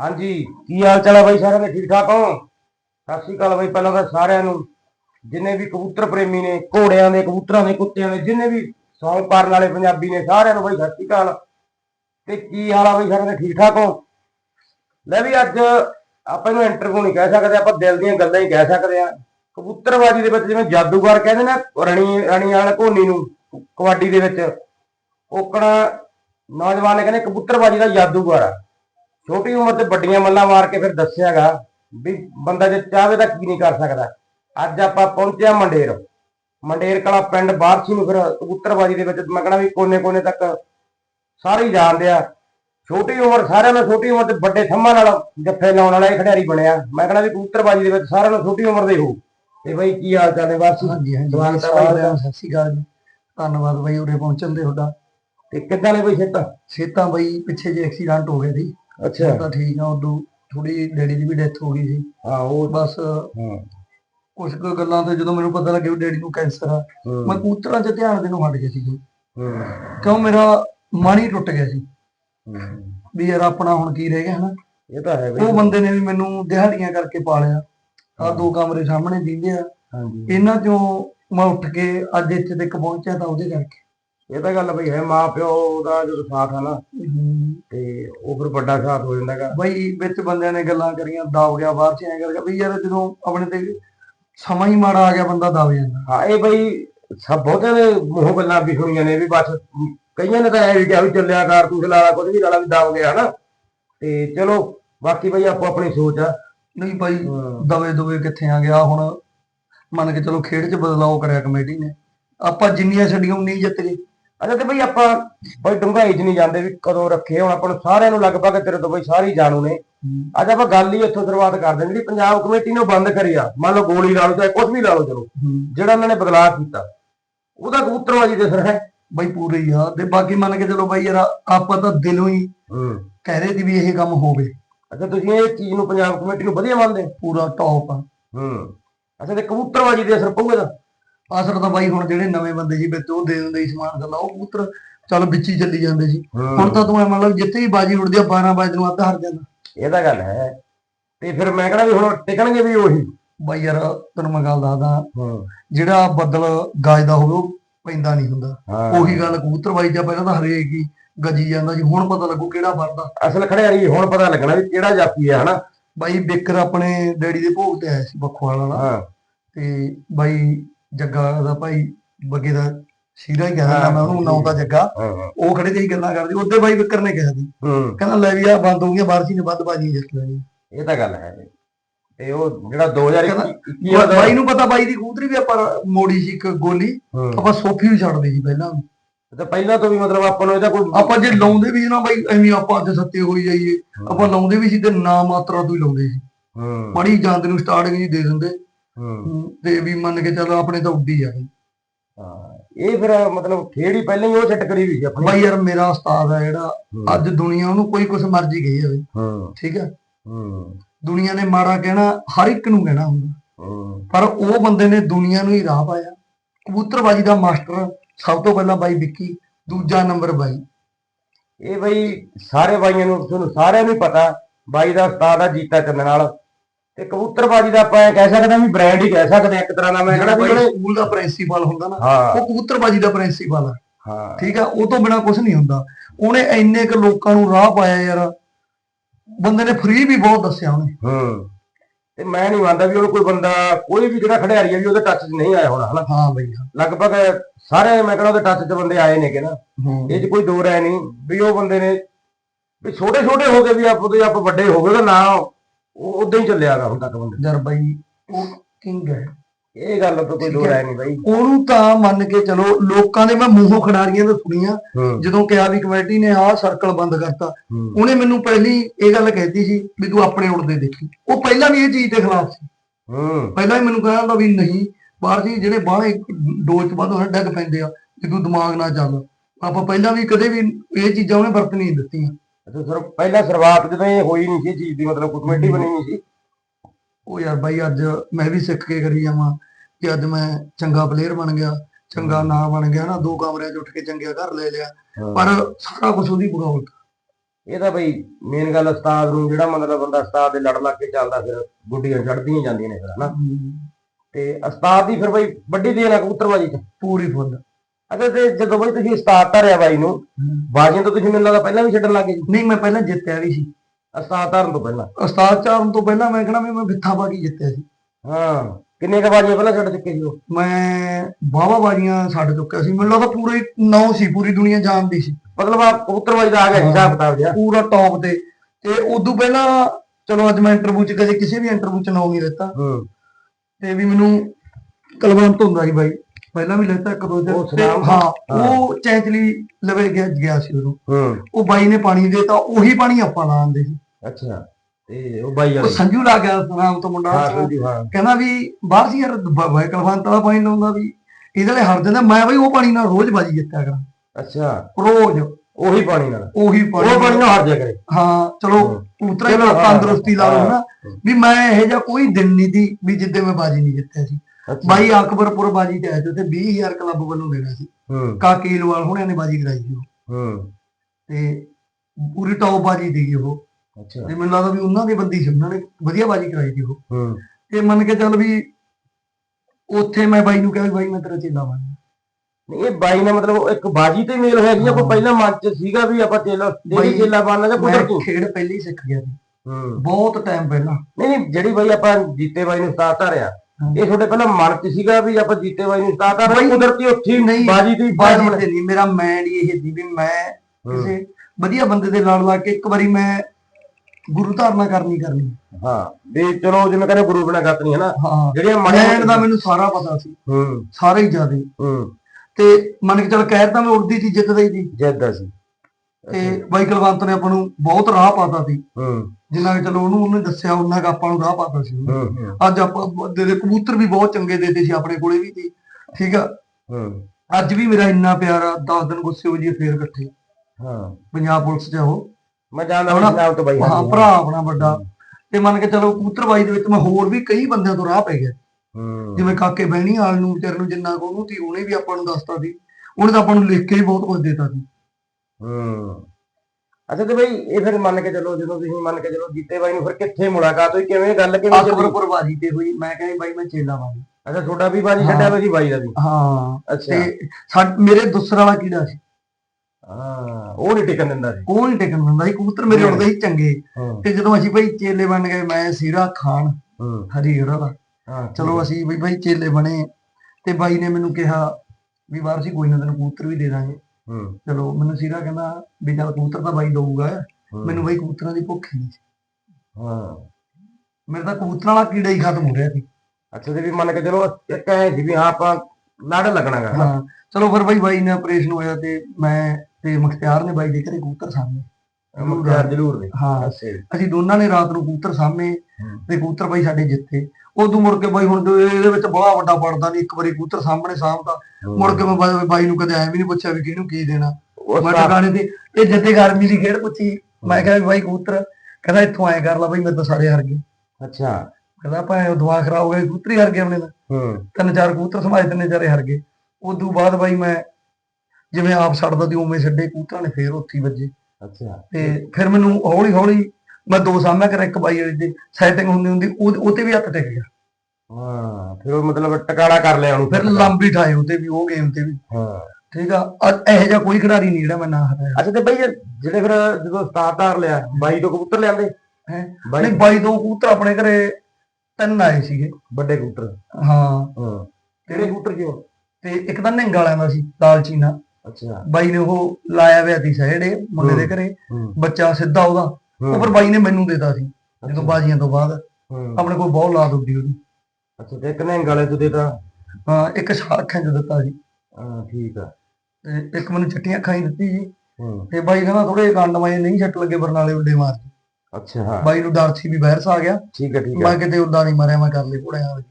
ਹਾਂਜੀ, ਕੀ ਹਾਲ ਚਾਲ ਹੈ ਬਾਈ ਸਾਰਿਆਂ ਦੇ? ਠੀਕ ਠਾਕ ਹੋ? ਸਤਿ ਸ਼੍ਰੀ ਅਕਾਲ ਬਾਈ, ਪਹਿਲਾਂ ਤਾਂ ਸਾਰਿਆਂ ਨੂੰ, ਜਿੰਨੇ ਵੀ ਕਬੂਤਰ ਪ੍ਰੇਮੀ ਨੇ, ਘੋੜਿਆਂ ਦੇ, ਕਬੂਤਰਾਂ ਦੇ, ਕੁੱਤਿਆਂ ਦੇ, ਜਿੰਨੇ ਵੀ ਸੌਂਗ ਪਾਰਨ ਵਾਲੇ ਪੰਜਾਬੀ ਨੇ, ਸਾਰਿਆਂ ਨੂੰ ਬਾਈ ਸਤਿ ਸ਼੍ਰੀ ਅਕਾਲ। ਤੇ ਕੀ ਹਾਲ ਆ ਬਾਈ ਸਾਰਿਆਂ ਦੇ? ਠੀਕ ਠਾਕ ਹੋ? ਲੈ ਵੀ ਅੱਜ ਆਪਾਂ ਇਹਨੂੰ ਇੰਟਰਵਿਊ ਨਹੀਂ ਕਹਿ ਸਕਦੇ, ਆਪਾਂ ਦਿਲ ਦੀਆਂ ਗੱਲਾਂ ਹੀ ਕਹਿ ਸਕਦੇ ਆ ਕਬੂਤਰਬਾਜੀ ਦੇ ਵਿੱਚ ਜਿਵੇਂ ਜਾਦੂਗਰ ਕਹਿੰਦੇ ਨਾ, ਰਣੀ ਰਣੀ ਵਾਲਾ ਕੋਨੀ ਨੂੰ ਕਬੱਡੀ ਦੇ ਵਿੱਚ ਓਕਣਾ ਨੌਜਵਾਨ ਨੇ ਕਹਿੰਦੇ ਕਬੂਤਰਬਾਜੀ ਦਾ ਜਾਦੂਗਰ। ਆ ਛੋਟੀ ਉਮਰ ਤੇ ਵੱਡੀਆਂ ਮੱਲਾਂ ਮਾਰ ਕੇ ਫਿਰ ਦੱਸਿਆਗਾ ਵੀ ਬੰਦਾ ਜੇ ਚਾਹਵੇ ਤਾਂ ਕੀ ਨਹੀਂ ਕਰ ਸਕਦਾ। ਅੱਜ ਆਪਾਂ ਪਹੁੰਚਿਆ ਮੰਡੇਰ। ਮੰਡੇਰ ਕਲਾ ਪਿੰਡ ਬਾਰਸੀ ਨੂੰ ਫਿਰ ਕਬੂਤਰਬਾਜੀ ਦੇ ਵਿੱਚ ਮੈਂ ਕਹਣਾ ਵੀ ਕੋਨੇ-ਕੋਨੇ ਤੱਕ ਸਾਰੇ ਜਾਣਦੇ ਆ। ਛੋਟੀ ਉਮਰ, ਸਾਰਿਆਂ ਨਾਲ ਛੋਟੀ ਉਮਰ ਤੇ ਵੱਡੇ ਥੰਮਾਂ ਨਾਲ ਜੱਫੇ ਲਾਉਣ ਵਾਲਾ ਇਹ ਖਿਡਾਰੀ ਬਣਿਆ। ਮੈਂ ਕਹਣਾ ਵੀ ਕਬੂਤਰਬਾਜੀ ਦੇ ਵਿੱਚ ਸਾਰਿਆਂ ਨਾਲ ਛੋਟੀ ਉਮਰ ਦੇ ਹੋ ਤੇ ਬਈ ਕੀ ਹਾਲ ਚਾਲ ਹੈ? ਬਾਰਸੀ ਹਾਂਜੀ ਹਾਂਜੀ ਸਵਾਗਤ ਹੈ ਬਾਈ ਦਾ। ਨੂੰ ਸਤਿ ਸ਼੍ਰੀ ਅਕਾਲ ਜੀ। ਧੰਨਵਾਦ ਬਾਈ ਉਰੇ ਪਹੁੰਚਣ ਦੇ ਤੁਹਾਡਾ। ਤੇ ਕਿੱਦਾਂ ਨੇ ਬਈ ਸਿੱਤ ਸੇਤਾਂ ਬਾਈ ਪਿੱਛੇ ਜੇ ਐਕਸੀਡੈਂਟ ਹੋ ਗਿਆ ਸੀ। ਅੱਛਾ। ਤਾਂ ਠੀਕ ਆ ਉਦੋਂ ਥੋੜੀ ਡੈਡੀ ਦੀ ਵੀ ਡੈਥ ਹੋ ਗਈ ਸੀ। ਹਾਂ ਉਹ ਬਸ ਹਾਂ। ਕੁਝ ਕੁ ਗੱਲਾਂ ਤੇ ਜਦੋਂ ਮੈਨੂੰ ਪਤਾ ਲੱਗਿਆ ਵੀ ਡੈਡੀ ਨੂੰ ਕੈਂਸਰ ਆ ਮੈਂ ਕਬੂਤਰਾਂ 'ਚ ਧਿਆਨ ਦੇਣੋਂ ਹਟ ਗਿਆ ਸੀ ਜੀ। ਕਿਉਂ ਮੇਰਾ ਮਨ ਹੀ ਟੁੱਟ ਗਿਆ ਸੀ। ਵੀ ਯਾਰ ਆਪਣਾ ਹੁਣ ਕੀ ਰਹਿ ਗਿਆ ਹਨਾ? ਇਹ ਤਾਂ ਹੈ ਉਹ ਬਈ ਬੰਦੇ ਨੇ ਵੀ ਮੈਨੂੰ ਦਿਹਾੜੀਆਂ ਕਰਕੇ ਪਾਲਿਆ। ਆ ਦੋ ਕਮਰੇ ਸਾਹਮਣੇ ਦਿੰਦੇ ਆ। ਹਾਂਜੀ। ਇਹਨਾਂ ਚੋਂ ਮੈਂ ਉੱਠ ਕੇ ਅੱਜ ਇੱਥੇ ਤੱਕ ਪਹੁੰਚਿਆ ਤਾਂ ਉਹਦੇ ਕਰਕੇ। ਇਹ ਤਾਂ ਗੱਲ ਬਈ ਹੈ ਮਾਂ ਪਿਓ ਦਾ ਜਦੋਂ ਸਾਥ ਹੈ ਨਾ ਤੇ ਉਹ ਫਿਰ ਵੱਡਾ ਸਾਥ ਹੋ ਜਾਂਦਾ ਹੈਗਾ। ਬਈ ਵਿੱਚ ਬੰਦਿਆਂ ਨੇ ਗੱਲਾਂ ਕਰੀਆਂ ਦਬ ਗਿਆ ਬਾਹਰ ਚ ਐਂ ਕਰਕੇ ਬਈ ਯਾਰ ਜਦੋਂ ਆਪਣੇ ਤੇ ਸਮਾਂ ਹੀ ਮਾੜਾ ਆ ਗਿਆ ਬੰਦਾ ਦਬ ਜਾਂਦਾ। ਹਾਂ ਇਹ ਬਈ ਸਭ ਬਹੁਤਿਆਂ ਦੇ ਮੂੰਹੋਂ ਗੱਲਾਂ ਵੀ ਸੁਣੀਆਂ ਨੇ ਵੀ ਬਸ ਕਈਆਂ ਨੇ ਤਾਂ ਵੀ ਕਿਹਾ ਵੀ ਚੱਲਿਆ ਕਾਰ ਤੂੰ ਲਾ ਲਾ ਕੁਝ ਵੀ ਲਾ ਲਾ ਵੀ ਦਬ ਗਿਆ ਹਨਾ। ਤੇ ਚਲੋ ਬਾਕੀ ਬਈ ਆਪੋ ਆਪਣੀ ਸੋਚ ਆ। ਨਹੀਂ ਬਾਈ। ਦਵੇ ਦਵੇ ਕਿੱਥੇ ਆ ਗਿਆ ਹੁਣ ਮੰਨ ਕੇ ਚਲੋ ਖੇਡ 'ਚ ਬਦਲਾਅ ਕਰਿਆ ਕਮੇਟੀ ਨੇ। ਆਪਾਂ ਜਿੰਨੀਆਂ ਛੱਡੀਆਂ ਉਨੀ ਜਿੱਤ ਗਏ। ਅੱਛਾ ਤੇ ਬਈ ਆਪਾਂ ਬਈ ਡੂੰਘਾਈ 'ਚ ਨਹੀਂ ਜਾਂਦੇ ਵੀ ਕਦੋਂ ਰੱਖੇ ਹੁਣ ਆਪਾਂ ਨੂੰ ਸਾਰਿਆਂ ਨੂੰ ਲਗਭਗ ਤੇਰੇ ਤੋਂ ਬਈ ਸਾਰੇ ਜਾਣੂ ਨੇ। ਅੱਜ ਆਪਾਂ ਗੱਲ ਹੀ ਇੱਥੋਂ ਸ਼ੁਰੂਆਤ ਕਰਦੇ ਹਾਂ ਜਿਹੜੀ ਪੰਜਾਬ ਕਮੇਟੀ ਨੇ ਬੰਦ ਕਰੀ ਆ। ਮੰਨ ਲਓ ਗੋਲੀ ਲਾ ਲਓ ਚਾਹੇ ਕੁਝ ਵੀ ਲਾ ਲਓ ਚਲੋ। ਜਿਹੜਾ ਉਹਨਾਂ ਨੇ ਬਦਲਾਅ ਕੀਤਾ। ਉਹਦਾ ਕਬੂਤਰਬਾਜੀ ਦੇ ਅਸਰ ਹੈ। ਬਾਈ ਪੂਰੇ ਆ। ਤੇ ਬਾਕੀ ਮੰਨ ਕੇ ਚਲੋ ਬਾਈ ਯਾਰ ਆਪਾਂ ਤਾਂ ਦਿਲੋਂ ਹੀ ਹੂੰ। ਕਹਿ ਰਹੇ ਸੀ ਵੀ ਇਹ ਕੰਮ ਹੋਵੇ। ਅੱਛਾ ਤੁਸੀਂ ਇਹ ਚੀਜ਼ ਨੂੰ ਪੰਜਾਬ ਕਮੇਟੀ ਨੂੰ ਵਧੀਆ ਮੰਨਦੇ? ਪੂਰਾ ਟੌਪ ਆ। ਹੂੰ। ਅੱਛਾ ਤੇ ਕਬੂਤਰਬਾਜੀ ਦੇ ਅਸਰ ਪਊਗਾ ਦਾ ਅਸਰ ਤਾਂ ਬਾਈ ਹੁਣ ਜਿਹੜੇ ਨਵੇਂ ਬੰਦੇ ਸੀ ਵਿੱਚ ਉਹ ਦੇ ਦਿੰਦੇ ਸੀ ਸਮਾਨ ਗੱਲਾਂ ਉਹ ਕਬੂਤਰ ਚੱਲ ਵਿੱਚ ਹੀ ਚੱਲੀ ਜਾਂਦੇ ਸੀ। ਹੁਣ ਤਾਂ ਤੂੰ ਐ ਮੰਨ ਲਓ ਜਿੱਥੇ ਵੀ ਬਾਜੀ ਉੱਡਦੀ ਆ 12 ਵਜੇ ਨੂੰ ਅੱਧਾ ਹਟ ਜਾਂਦਾ। ਇਹ ਤਾਂ ਗੱਲ ਹੈ। ਤੇ ਫਿਰ ਮੈਂ ਕਹਣਾ ਵੀ ਹੁਣ ਟਿਕਣਗੇ ਵੀ ਉਹੀ? ਬਾਈ ਯਾਰ ਤੈਨੂੰ ਮੈਂ ਗੱਲ ਦੱਸਦਾ। ਹੂੰ। ਜਿਹੜਾ ਬੱਦਲ ਗਾਜਦਾ ਹੋਵੇ ਉਹ ਪੈਂਦਾ ਨਹੀਂ ਹੁੰਦਾ। ਹਾਂ। ਉਹੀ ਗੱਲ ਕਬੂਤਰਬਾਈ ਦਾ ਪਹਿਲਾਂ ਤਾਂ ਹਰੇਕ ਹੀ ਗੱਜੀ ਜਾਂਦਾ ਸੀ ਹੁਣ ਪਤਾ ਲੱਗੂ ਕਿਹੜਾ ਵਰਦਾ। ਅਸਲ ਖੜਿਆਰੀ ਹੁਣ ਪਤਾ ਲੱਗਣਾ ਵੀ ਕਿਹੜਾ ਜਾਤੀ ਹੈ ਹਨਾ? ਬਾਈ ਬਿੱਕਰ ਆਪਣੇ ਡੈਡੀ ਦੇ ਭੋਗ ਤੇ ਆਇਆ ਸੀ ਬਖਵਾਲ ਵਾਲਾ। ਤੇ ਬਾਈ ਜੱਗਾ ਦਾ ਭਾਈ ਬੱਗੇ ਦਾ ਸ਼ੀਰਾ ਹੀ ਕਹਿੰਦਾ ਮੈਂ ਉਹਨੂੰ ਨਾਉ ਦਾ ਜੱਗਾ। ਉਹ ਖੜੇ ਤੇ ਹੀ ਗੱਲਾਂ ਕਰਦੀ ਉਹਦੇ ਬਾਈ ਬਿੱਕਰ ਨੇ ਕਿਹਾ ਸੀ। ਕਹਿੰਦਾ ਲੈ ਵੀ ਆ ਬੰਦ ਹੋ ਗਈਆਂ ਬਾਰਸੀ ਨੇ ਵੱਧ ਬਾਜੀ ਜਿੱਤ ਲੈਣੀ ਇਹ ਤਾਂ ਗੱਲ ਹੈ ਤੇ ਉਹ ਜਿਹੜਾ 2021 ਦਾ ਬਾਈ ਨੂੰ ਪਤਾ ਬਾਈ ਦੀ ਕਬੂਤਰੀ ਵੀ ਆਪਾਂ ਮੋੜੀ ਸੀ ਇੱਕ ਗੋਲੀ ਆਪਾਂ ਸੋਫੀ ਵੀ ਛੱਡਦੇ ਸੀ ਪਹਿਲਾਂ। ਤੇ ਪਹਿਲਾਂ ਤੋਂ ਵੀ ਮਤਲਬ ਆਪਾਂ ਨੂੰ ਇਹਦਾ ਕੋਈ ਆਪਾਂ ਜੇ ਲਾਉਂਦੇ ਵੀ ਨਾ ਬਾਈ ਐਵੇਂ ਆਪਾਂ ਅੱਜ ਸੱਤੇ ਹੋਈ ਜਾਈਏ। ਆਪਾਂ ਲਾਉਂਦੇ ਵੀ ਸੀ ਤੇ ਨਾ ਮਾਤਰਾ ਤੋਂ ਹੀ ਲਾਉਂਦੇ ਸੀ। ਹੂੰ। ਮੜੀ ਜਾਂਦੇ ਨੂੰ ਸਟਾਰਟਿੰਗ ਜੀ ਦੇ ਦਿੰਦੇ। ਹੂੰ। ਤੇ ਵੀ ਮੰਨ ਕੇ ਚੱਲ ਆਪਣੇ ਤਾਂ ਉੱਡੀ ਆ ਗਈ। ਹਾਂ ਇਹ ਫਿਰ ਮਤਲਬ ਹੀ ਪਹਿਲਾਂ ਹੀ ਉਹ ਸੈੱਟ ਕਰੀ ਸੀ ਆਪਣੀ। ਬਾਈ ਯਾਰ ਮੇਰਾ ਉਸਤਾਦ ਆ ਜਿਹੜਾ ਅੱਜ ਦੁਨੀਆ ਉਹਨੂੰ ਕੋਈ ਕੁਛ ਮਰਜ਼ੀ ਕਹੀ ਜਾਵੇ। ਹੂੰ। ਠੀਕ ਹੈ ਹੂੰ। ਦੁਨੀਆ ਨੇ ਮਾੜਾ ਕਹਿਣਾ ਹਰ ਇੱਕ ਨੂੰ ਕਹਿਣਾ ਹੁੰਦਾ। ਹੂੰ। ਪਰ ਉਹ ਬੰਦੇ ਨੇ ਦੁਨੀਆ ਨੂੰ ਹੀ ਰਾਹ ਪਾਇਆ। ਕਬੂਤਰਬਾਜੀ ਦਾ ਮਾਸਟਰ ਸਭ ਤੋਂ ਪਹਿਲਾਂ ਬਾਈ ਵਿੱਕੀ ਦੂਜਾ ਨੰਬਰ ਬਾਈ। ਇਹ ਬਈ ਸਾਰੇ ਬਾਈਆਂ ਨੂੰ ਤੁਹਾਨੂੰ ਸਾਰਿਆਂ ਨੂੰ ਹੀ ਪਤਾ ਬਾਈ ਦਾ ਉਸਤਾਦ ਆ ਜੀਤਾ ਚੰਦ ਨਾਲ ਤੇ ਕਬੂਤਰਬਾਜੀ ਦਾ ਆਪਾਂ ਇਹ ਕਹਿ ਸਕਦੇ ਹਾਂ ਵੀ ਬ੍ਰਾਂਡ ਹੀ ਕਹਿ ਸਕਦੇ ਹਾਂ ਇੱਕ ਤਰ੍ਹਾਂ ਦਾ ਮੈਂ ਵੀ ਬਾਈ ਸਕੂਲ ਦਾ ਪ੍ਰਿੰਸੀਪਲ ਹੁੰਦਾ ਨਾ ਉਹ ਕਬੂਤਰਬਾਜੀ ਦਾ ਪ੍ਰਿੰਸੀਪਲ ਆ। ਹਾਂ। ਠੀਕ ਆ ਉਹ ਤੋਂ ਬਿਨਾ ਕੁਝ ਨਹੀਂ ਹੁੰਦਾ। ਉਹਨੇ ਇੰਨੇ ਕੁ ਲੋਕਾਂ ਨੂੰ ਰਾਹ ਪਾਇਆ ਯਾਰ। ਬੰਦੇ ਨੇ ਫ੍ਰੀ ਵੀ ਬਹੁਤ ਦੱਸਿਆ ਉਹਨੇ। ਹੂੰ। ਤੇ ਮੈਂ ਨਹੀਂ ਮੰਨਦਾ ਵੀ ਉਹ ਕੋਈ ਬੰਦਾ ਕੋਈ ਵੀ ਜਿਹੜਾ ਖਿਡਾਰੀ ਆ ਵੀ ਉਹਦੇ ਟੱਚ 'ਚ ਨਹੀਂ ਆਇਆ ਹੋਣਾ ਹਨਾ? ਹਾਂ ਬਈ ਲਗਭਗ ਸਾਰੇ ਮੈਂ ਕਹਿੰਦਾ ਉਹਦੇ ਟੱਚ 'ਚ ਬੰਦੇ ਆਏ ਨਾ। ਹੂੰ। ਇਹ 'ਚ ਕੋਈ ਦੋ ਰਾਏ ਨਹੀਂ ਵੀ ਉਹ ਬੰਦੇ ਨੇ ਵੀ ਛੋਟੇ ਛੋਟੇ ਹੋ ਕੇ ਵੀ ਆਪ ਉਹਦੇ ਆਪ ਵੱਡੇ ਹੋ ਗਏ ਤਾਂ ਨਾ ਉਹ ਉਦਾਂ ਹੀ ਚੱਲਿਆਗਾ ਹੁਣ ਤੱਕ ਬੰਦੇ। ਯਾਰ ਬਾਈ ਉਹ ਕਿੰਗ ਹੈ। ਇਹ ਗੱਲ ਤੋਂ ਕੋਈ ਦੋ ਰਾਏ ਨਹੀਂ ਬਾਈ। ਉਹਨੂੰ ਤਾਂ ਮੰਨ ਕੇ ਚਲੋ ਲੋਕਾਂ ਦੇ ਮੈਂ ਮੂੰਹੋਂ ਖਿਡਾਰੀਆਂ ਤੋਂ ਸੁਣੀਆਂ ਜਦੋਂ ਕਿਹਾ ਵੀ ਕਮੇਟੀ ਨੇ ਆਹ ਸਰਕਲ ਬੰਦ ਕਰਤਾ ਉਹਨੇ ਮੈਨੂੰ ਪਹਿਲੀ ਇਹ ਗੱਲ ਕਹਿਤੀ ਸੀ ਵੀ ਤੂੰ ਆਪਣੇ ਉੜਦੇ ਦੇਖੀ। ਉਹ ਪਹਿਲਾਂ ਵੀ ਇਹ ਚੀਜ਼ ਦੇ ਖਿਲਾਫ ਸੀ। ਹੂੰ। ਪਹਿਲਾਂ ਹੀ ਮੈਨੂੰ ਕਹਿੰਦਾ ਵੀ ਨਹੀਂ ਬਾਹਰ ਸੀ ਜਿਹੜੇ ਬਾਹਲੇ ਡੋਜ ਵੱਧ ਹੋਣ ਡੱਗ ਪੈਂਦੇ ਆ ਤੂੰ ਦਿਮਾਗ ਨਾ ਚੱਲ। ਆਪਾਂ ਪਹਿਲਾਂ ਵੀ ਕਦੇ ਵੀ ਇਹ ਚੀਜ਼ਾਂ ਉਹਨੇ ਵਰਤ ਨਹੀਂ ਦਿੱਤੀਆਂ। ਅੱਛਾ ਸਰ ਪਹਿਲਾਂ ਸ਼ੁਰੂਆਤ ਜਦੋਂ ਇਹ ਹੋਈ ਨਹੀਂ ਸੀ ਚੀਜ਼ ਦੀ ਮਤਲਬ ਕੋਈ ਕਮੇਟੀ ਬਣੀ ਨਹੀਂ ਸੀ? ਉਹ ਯਾਰ ਬਾਈ ਅੱਜ ਮੈਂ ਵੀ ਸਿੱਖ ਕੇ ਕਰੀ ਜਾਵਾਂ ਕਿ ਅੱਜ ਮੈਂ ਚੰਗਾ ਪਲੇਅਰ ਬਣ ਗਿਆ ਚੰਗਾ ਨਾਂ ਬਣ ਗਿਆ ਨਾ ਦੋ ਕਮਰਿਆਂ 'ਚ ਉੱਠ ਕੇ ਚੰਗਿਆ ਘਰ ਲੈ ਲਿਆ। ਪਰ ਸਾਰਾ ਕੁਝ ਉਹਦੀ ਬਗਾਵਤ ਇਹ ਤਾਂ ਬਈ ਮੇਨ ਗੱਲ ਉਸਤਾਦ ਨੂੰ ਜਿਹੜਾ ਮਤਲਬ ਬੰਦਾ ਉਸਤਾਦ ਦੇ ਲੜ ਲੱਗ ਕੇ ਚੱਲਦਾ ਫਿਰ ਗੁੱਡੀਆਂ ਚੜਦੀਆਂ ਜਾਂਦੀਆਂ ਨੇ ਫਿਰ ਹਨਾ? ਤੇ ਉਸਤਾਦ ਦੀ ਫਿਰ ਬਈ ਵੱਡੀ ਦੇਣ ਆ ਕਬੂਤਰਬਾਜੀ ਚ। ਪੂਰੀ ਫੁੱਲ। ਅੱਛਾ ਤੇ ਜਦੋਂ ਬਈ ਤੁਸੀਂ ਉਸਤਾਦ ਧਾਰਿਆ ਬਾਈ ਨੂੰ ਬਾਜੀਆਂ ਤਾਂ ਤੁਸੀਂ ਮੈਨੂੰ ਲੱਗਦਾ ਪਹਿਲਾਂ ਵੀ ਛੱਡਣ ਲੱਗੇ ਨਹੀਂ ਮੈਂ ਪਹਿਲਾਂ ਜਿੱਤਿਆ ਵੀ ਸੀ। ਉਸਤਾਦ ਧਾਰਨ ਤੋਂ ਪਹਿਲਾਂ? ਉਸਤਾਦ ਚਾਰਨ ਤੋਂ ਪਹਿਲਾਂ ਮੈਂ ਕਹਣਾ ਵੀ ਮੈਂ ਵਿੱਥਾ ਬਾਜੀ ਜਿੱਤਿਆ ਸੀ। ਹਾਂ ਕਿੰਨੇ ਕ ਬਾਜੀਆਂ ਪਹਿਲਾਂ ਛੱਡ ਚੁੱਕੇ ਸੀ ਉਹ? ਮੈਂ ਬਾਵਾ ਬਾਜੀਆਂ ਛੱਡ ਚੁੱਕਿਆ ਸੀ। ਮੈਨੂੰ ਲੱਗਦਾ ਪੂਰੇ ਨੌ ਸੀ ਪੂਰੀ ਦੁਨੀਆ ਜਾਣਦੀ ਸੀ। ਮਤਲਬ ਆ ਕਬੂਤਰਬਾਜੀ ਦਾ ਆ ਗਿਆ ਹਿਸਾਬ ਕਿਤਾਬ ਜਿਹਾ। ਪੂਰਾ ਟੌਪ ਤੇ। ਤੇ ਉਦੋਂ ਪਹਿਲਾਂ ਚਲੋ ਅੱਜ ਮੈਂ ਇੰਟਰਵਿਊ ਚ ਕਦੇ ਕਿਸੇ ਵੀ ਇੰਟਰਵਿਊ ਚ ਨਾਮ ਨਹੀਂ ਦਿੱਤਾ। ਤੇ ਵੀ ਮੈਨੂੰ ਕਲਵੰਤ ਹੁੰਦਾ ਸੀ ਬਾਈ। ਪਹਿਲਾਂ ਵੀ ਲੈਤਾ ਇੱਕ ਦੋ ਦਿਨ। ਤੇ ਹਾਂ। ਉਹ ਚੈਂਚਲੀ ਲਵੇ ਗਿਆ ਗਿਆ ਸੀ ਉਦੋਂ। ਉਹ ਬਾਈ ਨੇ ਪਾਣੀ ਦੇਤਾ ਉਹੀ ਪਾਣੀ ਆਪਾਂ ਲਾਉਂਦੇ ਸੀ। ਅੱਛਾ ਤੇ ਉਹ ਬਾਈ ਵਾਲੇ। ਸੰਜੂ ਲਾ ਗਿਆ ਸੁਨਾਮ ਤੋਂ ਮੁੰਡਾ। ਕਹਿੰਦਾ ਵੀ ਬਾਹਰ ਸੀ ਯਾਰ ਬਾਈ ਕਲਵੰਤ ਵਾਲਾ ਪਾਣੀ ਲਾਉਂਦਾ ਵੀ। ਇਹਦੇ ਲਈ ਹਰ ਜਾਂਦਾ ਮੈਂ ਬਾਈ ਉਹ ਪਾਣੀ ਨਾਲ ਰੋਜ਼ ਬਾਜੀ ਜਿੱਤਿਆ ਕਰਾਂ। ਅੱਛਾ। ਰੋਜ਼। ਉਹੀ ਪਾਣੀ ਨਾਲ। ਉਹੀ ਉਹ ਪਾਣੀ ਪਾਣੀ ਨਾਲ ਹਟ ਜਾ ਕਰੇ। ਹਾਂ ਚਲੋ। ਉਤਰਾ ਹੀ ਤੰਦਰੁਸਤੀ ਲਾ ਲਓ। ਨਾ ਵੀ ਮੈਂ ਇਹ ਜਿਹਾ ਕੋਈ ਦਿਨ ਨਹੀਂ ਦੀ ਵੀ ਜਿੱਦੇ ਮੈਂ ਬਾਜੀ ਨਹੀਂ ਜਿੱਤਿਆ ਸੀ। ਬਾਈ ਅਕਬਰਪੁਰ ਬਾਜੀ ਤੇ ਆਏ ਤੇ ਉੱਥੇ 20000 ਕਲੱਬ ਵੱਲੋਂ ਦੇਣਾ ਸੀ। ਕਾਕੀਲਵਾਲ ਹੁਣਿਆਂ ਨੇ ਬਾਜੀ ਕਰਾਈ ਸੀ ਉਹ। ਹੂੰ। ਤੇ ਪੂਰੀ ਟੌਪ ਬਾਜੀ ਦੀ ਉਹ। ਅੱਛਾ। ਤੇ ਮੈਨੂੰ ਲੱਗਦਾ ਵੀ ਉਹਨਾਂ ਦੀ ਬੰਦੀ ਸੀ ਉਹਨਾਂ ਨੇ ਵਧੀਆ ਬਾਜੀ ਕਰਾਈ ਸੀ ਉਹ। ਹੂੰ। ਤੇ ਮੰਨ ਕੇ ਚੱਲ ਵੀ ਉੱਥੇ ਮੈਂ ਬਾਈ ਨੂੰ ਕਿਹਾ ਵੀ ਬਾਈ ਮੈਂ ਤੇਰਾ ਚੇਲਾ ਬਣ। ਨਹੀਂ, ਇਹ ਬਾਈ ਨਾਲ ਮਤਲਬ ਇੱਕ ਬਾਜੀ ਤੇ ਮੇਲ ਹੋਇਆ ਜਾਂ ਕੋਈ। ਪਹਿਲਾਂ ਮਨ ਚ ਸੀਗਾ ਵੀ ਆਪਾਂ ਚੇਲਾ ਬਾਈ, ਚੇਲਾ ਬਣਨਾ ਜਾਂ ਮੈਂ ਕੁਦਰਤੀ ਖੇਡ ਪਹਿਲੀ ਸਿੱਖ ਗਿਆ ਸੀ। ਹੂੰ। ਬਹੁਤ ਟਾਈਮ ਪਹਿਲਾਂ। ਨਹੀਂ ਨਹੀਂ ਜਿਹੜੀ ਬਾਈ ਆਪਾਂ ਜੀਤੇ ਬਾਈ ਨੂੰ ਉਸਤਾਦ ਧਾਰਿਆ। ਇਹ ਤੁਹਾਡੇ ਪਹਿਲਾਂ ਮਨ ਚ ਸੀਗਾ ਵੀ ਆਪਾਂ ਜੀਤੇ ਬਾਈ ਨੂੰ ਉਸਤਾਦ ਧਾਰਿਆ ਕੁਦਰਤੀ ਉੱਥੇ ਨਹੀਂ, ਬਾਜੀ ਦੀ ਬਾਜੀ ਤੇ ਨਹੀਂ ਮੇਰਾ ਹੀ ਇਹ ਸੀ ਵੀ ਮੈਂ ਕਿਸੇ ਵਧੀਆ ਬੰਦੇ ਦੇ ਲੜ ਲਾ ਕੇ ਇੱਕ ਵਾਰੀ ਮੈਂ ਗੁਰੂ ਧਾਰਨਾ ਕਰਨੀ ਕਰਨੀ। ਹਾਂ ਵੀ ਚਲੋ ਜਿਵੇਂ ਕਹਿੰਦੇ ਗੁਰੂ ਬਿਨਾ ਗੱਤ ਨਹੀਂ ਹੈ ਨਾ ਜਿਹੜੀਆਂ ਮਾੜੀਆਂ ਦਾ ਮੈਨੂੰ ਸਾਰਾ ਪਤਾ ਸੀ। ਹੂੰ। ਸਾਰੇ ਹੀ ਜਿਆਦੇ। ਹੂੰ। ਤੇ ਮੰਨ ਕੇ ਚੱਲ ਕਹਿਰ ਤਾਂ ਮੈਂ ਉੜਦੀ ਸੀ ਜਿੱਤਦਾ ਹੀ ਸੀ ਜੈਦਾ ਸੀ। ਤੇ ਬਾਈ ਕੁਲਵੰਤ ਨੇ ਆਪਾਂ ਨੂੰ ਬਹੁਤ ਰਾਹ ਪਾਤਾ ਸੀ। ਹੂੰ। ਜਿੰਨਾ ਕਿ ਚਲੋ ਉਹਨੂੰ ਉਹਨੇ ਦੱਸਿਆ ਉਹਨਾਂ ਕਿ ਆਪਾਂ ਨੂੰ ਰਾਹ ਪਾਤਾ ਸੀ ਉਹਨੇ। ਹੂੰ ਅੱਜ ਆਪਾਂ ਦੇ ਦੇ ਕਬੂਤਰ ਵੀ ਬਹੁਤ ਚੰਗੇ ਦੇਤੇ ਸੀ ਆਪਣੇ ਕੋਲੇ ਵੀ ਸੀ ਠੀਕ ਆ? ਹੂੰ। ਅੱਜ ਵੀ ਮੇਰਾ ਇੰਨਾ ਪਿਆਰਾ 10 ਦਿਨ ਗੁੱਸੇ ਹੋ ਜੀ ਫੇਰ ਇਕੱਠੇ। ਹਾਂ। ਪੰਜਾਬ ਪੁਲਿਸ ਚ ਉਹ। ਮੈਂ ਜਾਣਦਾ ਹੁਣ- ਹਾਂ ਨਾਮ ਤੋਂ ਬਾਈ ਹਾਂ ਭਰਾ ਆਪਣਾ ਵੱਡਾ। ਤੇ ਮੰਨ ਕੇ ਚਲੋ ਕਬੂਤਰਬਾਈ ਦੇ ਵਿੱਚ ਮੈਂ ਹੋਰ ਵੀ ਕਈ ਬੰਦਿਆਂ ਤੋਂ ਰਾਹ ਪੈ ਗਿਆ। ਜਿਵੇਂ ਕਾਕੇ ਬਹਿਣੀ ਵਾਲ ਨੂੰ ਵਿਚਾਰ ਨੂੰ ਜਿੰਨਾ ਕੋ ਉਹਨੂੰ ਸੀ ਉਹਨੇ ਵੀ ਆਪਾਂ ਨੂੰ ਦੱਸਤਾ ਸੀ। ਉਹਨੇ ਤਾਂ ਆਪਾਂ ਨੂੰ ਲਿਖ ਕੇ ਹੀ ਬਹੁਤ ਕੁਝ ਦਿੱਤਾ ਸੀ। ਹੂੰ। ਅੱਛਾ ਤੇ ਬਈ ਇਹ ਫਿਰ ਮੰਨ ਕੇ ਚੱਲੋ ਜਦੋਂ ਤੁਸੀਂ ਮੰਨ ਕੇ ਚੱਲੋ ਜੀਤੇ ਬਾਈ ਨੂੰ ਫਿਰ ਕਿੱਥੇ ਮੁਲਾਕਾਤ ਹੋਈ ਕਿਵੇਂ ਗੱਲ ਕਿਵੇਂ ਚੱਲੀ? ਅਕਬਰਪੁਰ ਬਾਜੀ ਤੇ ਹੋਈ ਮੈਂ ਕਹਿੰਦਾ ਬਾਈ ਮੈਂ ਚੇਲਾ ਬਾਜੀ ਅੱਛਾ ਤੁਹਾਡਾ ਵੀ ਬਾਜੀ ਛੱਡਿਆ ਹੋਇਆ ਸੀ ਬਾਈ ਦਾ ਵੀ? ਹਾਂ। ਅੱਛਾ। ਤੇ ਮੇਰੇ ਦੁਸਰ ਵਾਲਾ ਕੀੜਾ ਸੀ? ਹਾਂ ਉਹ ਨਹੀਂ ਟਿਕਣ ਦਿੰਦਾ ਸੀ। ਉਹ ਨਹੀਂ ਟਿਕਣ ਦਿੰਦਾ ਸੀ ਕਬੂਤਰ ਮੇਰੇ ਉੜਦੇ ਸੀ ਚੰਗੇ। ਤੇ ਜਦੋਂ ਅਸੀਂ ਭਾਈ ਚੇਲੇ ਬਣ ਗਏ ਮੈਂ ਸੀਰਾ ਖਾਨ ਹੂੰ। ਹਰੀਹਰ ਦਾ ਹਾਂ ਚਲੋ ਅਸੀਂ ਵੀ ਭਾਈ ਚੇਲੇ ਬਣੇ। ਤੇ ਬਾਈ ਨੇ ਮੈਨੂੰ ਕਿਹਾ ਵੀ ਵਾਰਸੀ ਕੋਈ ਨਾ ਤੈਨੂੰ ਕਬੂਤਰ ਵੀ ਦੇ ਦਾਂਗੇ। ਹੂੰ। ਚਲੋ ਮੈਨੂੰ ਸੀਰਾ ਕਹਿੰਦਾ ਵੀ ਚੱਲ ਕਬੂਤਰ ਤਾਂ ਬਾਈ ਦਊਗਾ। ਮੈਨੂੰ ਬਾਈ ਕਬੂਤਰਾਂ ਦੀ ਭੁੱਖ ਨਹੀਂ ਸੀ। ਹਾਂ। ਮੇਰੇ ਤਾਂ ਕਬੂਤਰਾਂ ਵਾਲਾ ਕੀੜਾ ਹੀ ਖਤਮ ਹੋ ਰਿਹਾ ਸੀ। ਅੱਛਾ ਤੇ ਵੀ ਮੰਨ ਕੇ ਚਲੋ ਇੱਕ ਐ ਸੀ ਵੀ ਹਾਂ ਆਪਾਂ ਲੜ ਲੱਗਣਾਗਾ ਹਾਂ ਚਲੋ ਫਿਰ ਬਾਈ ਬਾਈ ਨੇ ਆਪਰੇਸ਼ਨ ਹੋਇਆ ਤੇ ਮੈਂ ਤੇ ਮੁਖਤਿਆਰ ਨੇ ਬਾਈ ਦੇ ਘਰੇ ਕਬੂਤਰ ਸਾਹਮਣੇ ਮੁਖਤਿਆਰ ਜ਼ਰੂਰ ਦੇ ਹਾਂ। ਅਸੀਂ ਦੋਨਾਂ ਨੇ ਰਾਤ ਨੂੰ ਕਬੂਤਰ ਸਾਹਮਣੇ। ਤੇ ਕਬੂਤਰ ਬਾਈ ਸਾਡੇ ਜਿੱਤੇ। ਉਦੋਂ ਮੁੜ ਕੇ ਬਾਈ ਹੁਣ ਤੇ ਇਹਦੇ ਵਿੱਚ ਬੜਾ ਵੱਡਾ ਪੜਦਾ ਨਹੀਂ ਇੱਕ ਵਾਰੀ ਕਬੂਤਰ ਸਾਹਮਣੇ ਸਾਹਮਣਾ ਮੁੜ ਕੇ ਮੈਂ ਬਾਈ- ਬਾਈ ਨੂੰ ਕਦੇ ਐ ਵੀ ਨਹੀਂ ਪੁੱਛਿਆ ਵੀ ਕਿਹਨੂੰ ਕੀ ਦੇਣਾ। ਮੈਂ ਉਸਤਾਦ- ਟਿਕਾਣੇ ਤੇ ਇਹ ਜੱਦੇ ਗਰਮੀ ਦੀ ਖੇਡ ਪੁੱਛੀ ਮੈਂ ਕਿਹਾ ਵੀ ਬਾਈ ਕਬੂਤਰ ਕਹਿੰਦਾ ਇੱਥੋਂ ਐ ਕਰ ਲਾ ਬਾਈ ਮੇਰੇ ਤਾਂ ਸਾਰੇ ਹਰ ਗਏ। ਅੱਛਾ। ਕਹਿੰਦਾ ਭਾਵੇਂ ਦੁਆ ਖਰਾਬ ਹੋ ਗਈ ਕਬੂਤਰੀ ਹਰ ਗਏ ਆਪਣੇ ਦਾ ਹੂੰ। ਤਿੰਨ ਚਾਰ ਕਬੂਤਰ ਸਮਾਜ ਤਿੰਨੇ ਚਾਰੇ ਹਰ ਗਏ। ਉਦੋਂ ਬਾਅਦ ਬਾਈ ਮੈਂ ਜਿਵੇਂ ਆਪ ਛੱਡਦਾ ਸੀ ਉਵੇਂ ਛੱਡੇ ਕਬੂਤਰਾਂ ਨੇ ਫੇਰ ਉੱਥੇ ਵੱਜੇ। ਅੱਛਾ। ਤੇ ਫਿਰ ਮੈਨੂੰ ਹੌਲੀ ਹੌਲੀ ਮੈਂ ਦੋ ਸਾਹਮਣੇ ਕਰ ਇੱਕ ਬਾਈ ਵਾਲੀ ਦੀ ਸੈਟਿੰਗ ਹੁੰਦੀ ਹੁੰਦੀ ਉਹ ਤੇ ਵੀ ਹੱਥ ਟਿਕ ਗਿਆ। ਹਾਂ ਫਿਰ ਉਹ ਮਤਲਬ ਟਿਕਾਣਾ ਕਰ ਲਿਆ ਉਹਨੂੰ ਫਿਰ ਲੰਬੀ ਠਾਏ ਉਹ ਤੇ ਵੀ ਉਹ ਗੇਮ ਤੇ ਵੀ। ਹਾਂ। ਠੀਕ ਆ ਇਹੋ ਜਿਹਾ ਕੋਈ ਖਿਡਾਰੀ ਨਹੀਂ ਜਿਹੜਾ ਮੈਂ ਨਾ ਹਰਾਇਆ ਅੱਛਾ ਤੇ ਬਈ ਜਿਹੜੇ ਫਿਰ ਜਦੋਂ ਉਸਤਾਦ ਧਾਰ ਲਿਆ ਬਾਈ ਤੋਂ ਕਬੂਤਰ ਲਿਆਂਦੇ? ਹੈ? ਨਹੀਂ ਬਾਈ ਦੋ ਕਬੂਤਰ ਆਪਣੇ ਘਰੇ ਤਿੰਨ ਆਏ ਸੀਗੇ। ਵੱਡੇ ਕਬੂਤਰ। ਹਾਂ। ਹਾਂ। ਕਿਹੜੇ ਕਬੂਤਰ ਕਿਉਂ? ਤੇ ਇੱਕ ਤਾਂ ਨਿੰਗ ਵਾਲਿਆਂ ਦਾ ਸੀ ਲਾਲ ਚੀਨਾ। ਅੱਛਾ। ਬਾਈ ਨੇ ਉਹ ਲਾਇਆ ਹੋਇਆ ਜਿਹੜੇ ਮੁੰਡੇ ਦੇ ਘਰੇ। ਬੱਚਾ ਸਿੱਧਾ ਉਹਦਾ। ਉਹ ਫਿਰ ਬਾਈ ਨੇ ਮੈਨੂੰ ਦੇਤਾ ਸੀ ਜਦੋਂ ਬਾਜੀਆਂ ਤੋਂ ਬਾਅਦ। ਹੂੰ। ਆਪਣੇ ਕੋਲ ਬਹੁਤ ਲਾਦ ਹੁੰਦੀ ਉਹਦੀ। ਅੱਛਾ ਇੱਕ ਨਹਿੰਗ ਵਾਲੇ ਤੋਂ ਦੇ ਤਾਂ ਹਾਂ ਇੱਕ ਅੱਖਾਂ ਚ ਦਿੱਤਾ ਸੀ। ਹਾਂ ਠੀਕ ਆ। ਤੇ ਇੱਕ ਮੈਨੂੰ ਚਿੱਟੀਆਂ ਅੱਖਾਂ ਹੀ ਦਿੱਤੀ ਸੀ। ਹੂੰ। ਤੇ ਬਾਈ ਕਹਿੰਦਾ ਥੋੜੇ ਗੰਡ ਮਾਏ ਨਹੀਂ ਛੱਟ ਲੱਗੇ ਬਰਨਾਲੇ ਉੱਡੇ ਮਾਰ। ਅੱਛਾ ਹਾਂ। ਬਾਈ ਨੂੰ ਡਰ ਸੀ ਵੀ ਵਾਇਰਸ ਆ ਗਿਆ। ਠੀਕ ਆ ਠੀਕ ਆ। ਮੈਂ ਕਿਤੇ ਉਦਾਂ ਨਹੀਂ ਮਾਰਿਆ ਮੈਂ ਕਰ ਲਈ ਘੋੜਿਆਂ ਵਾਲੀ।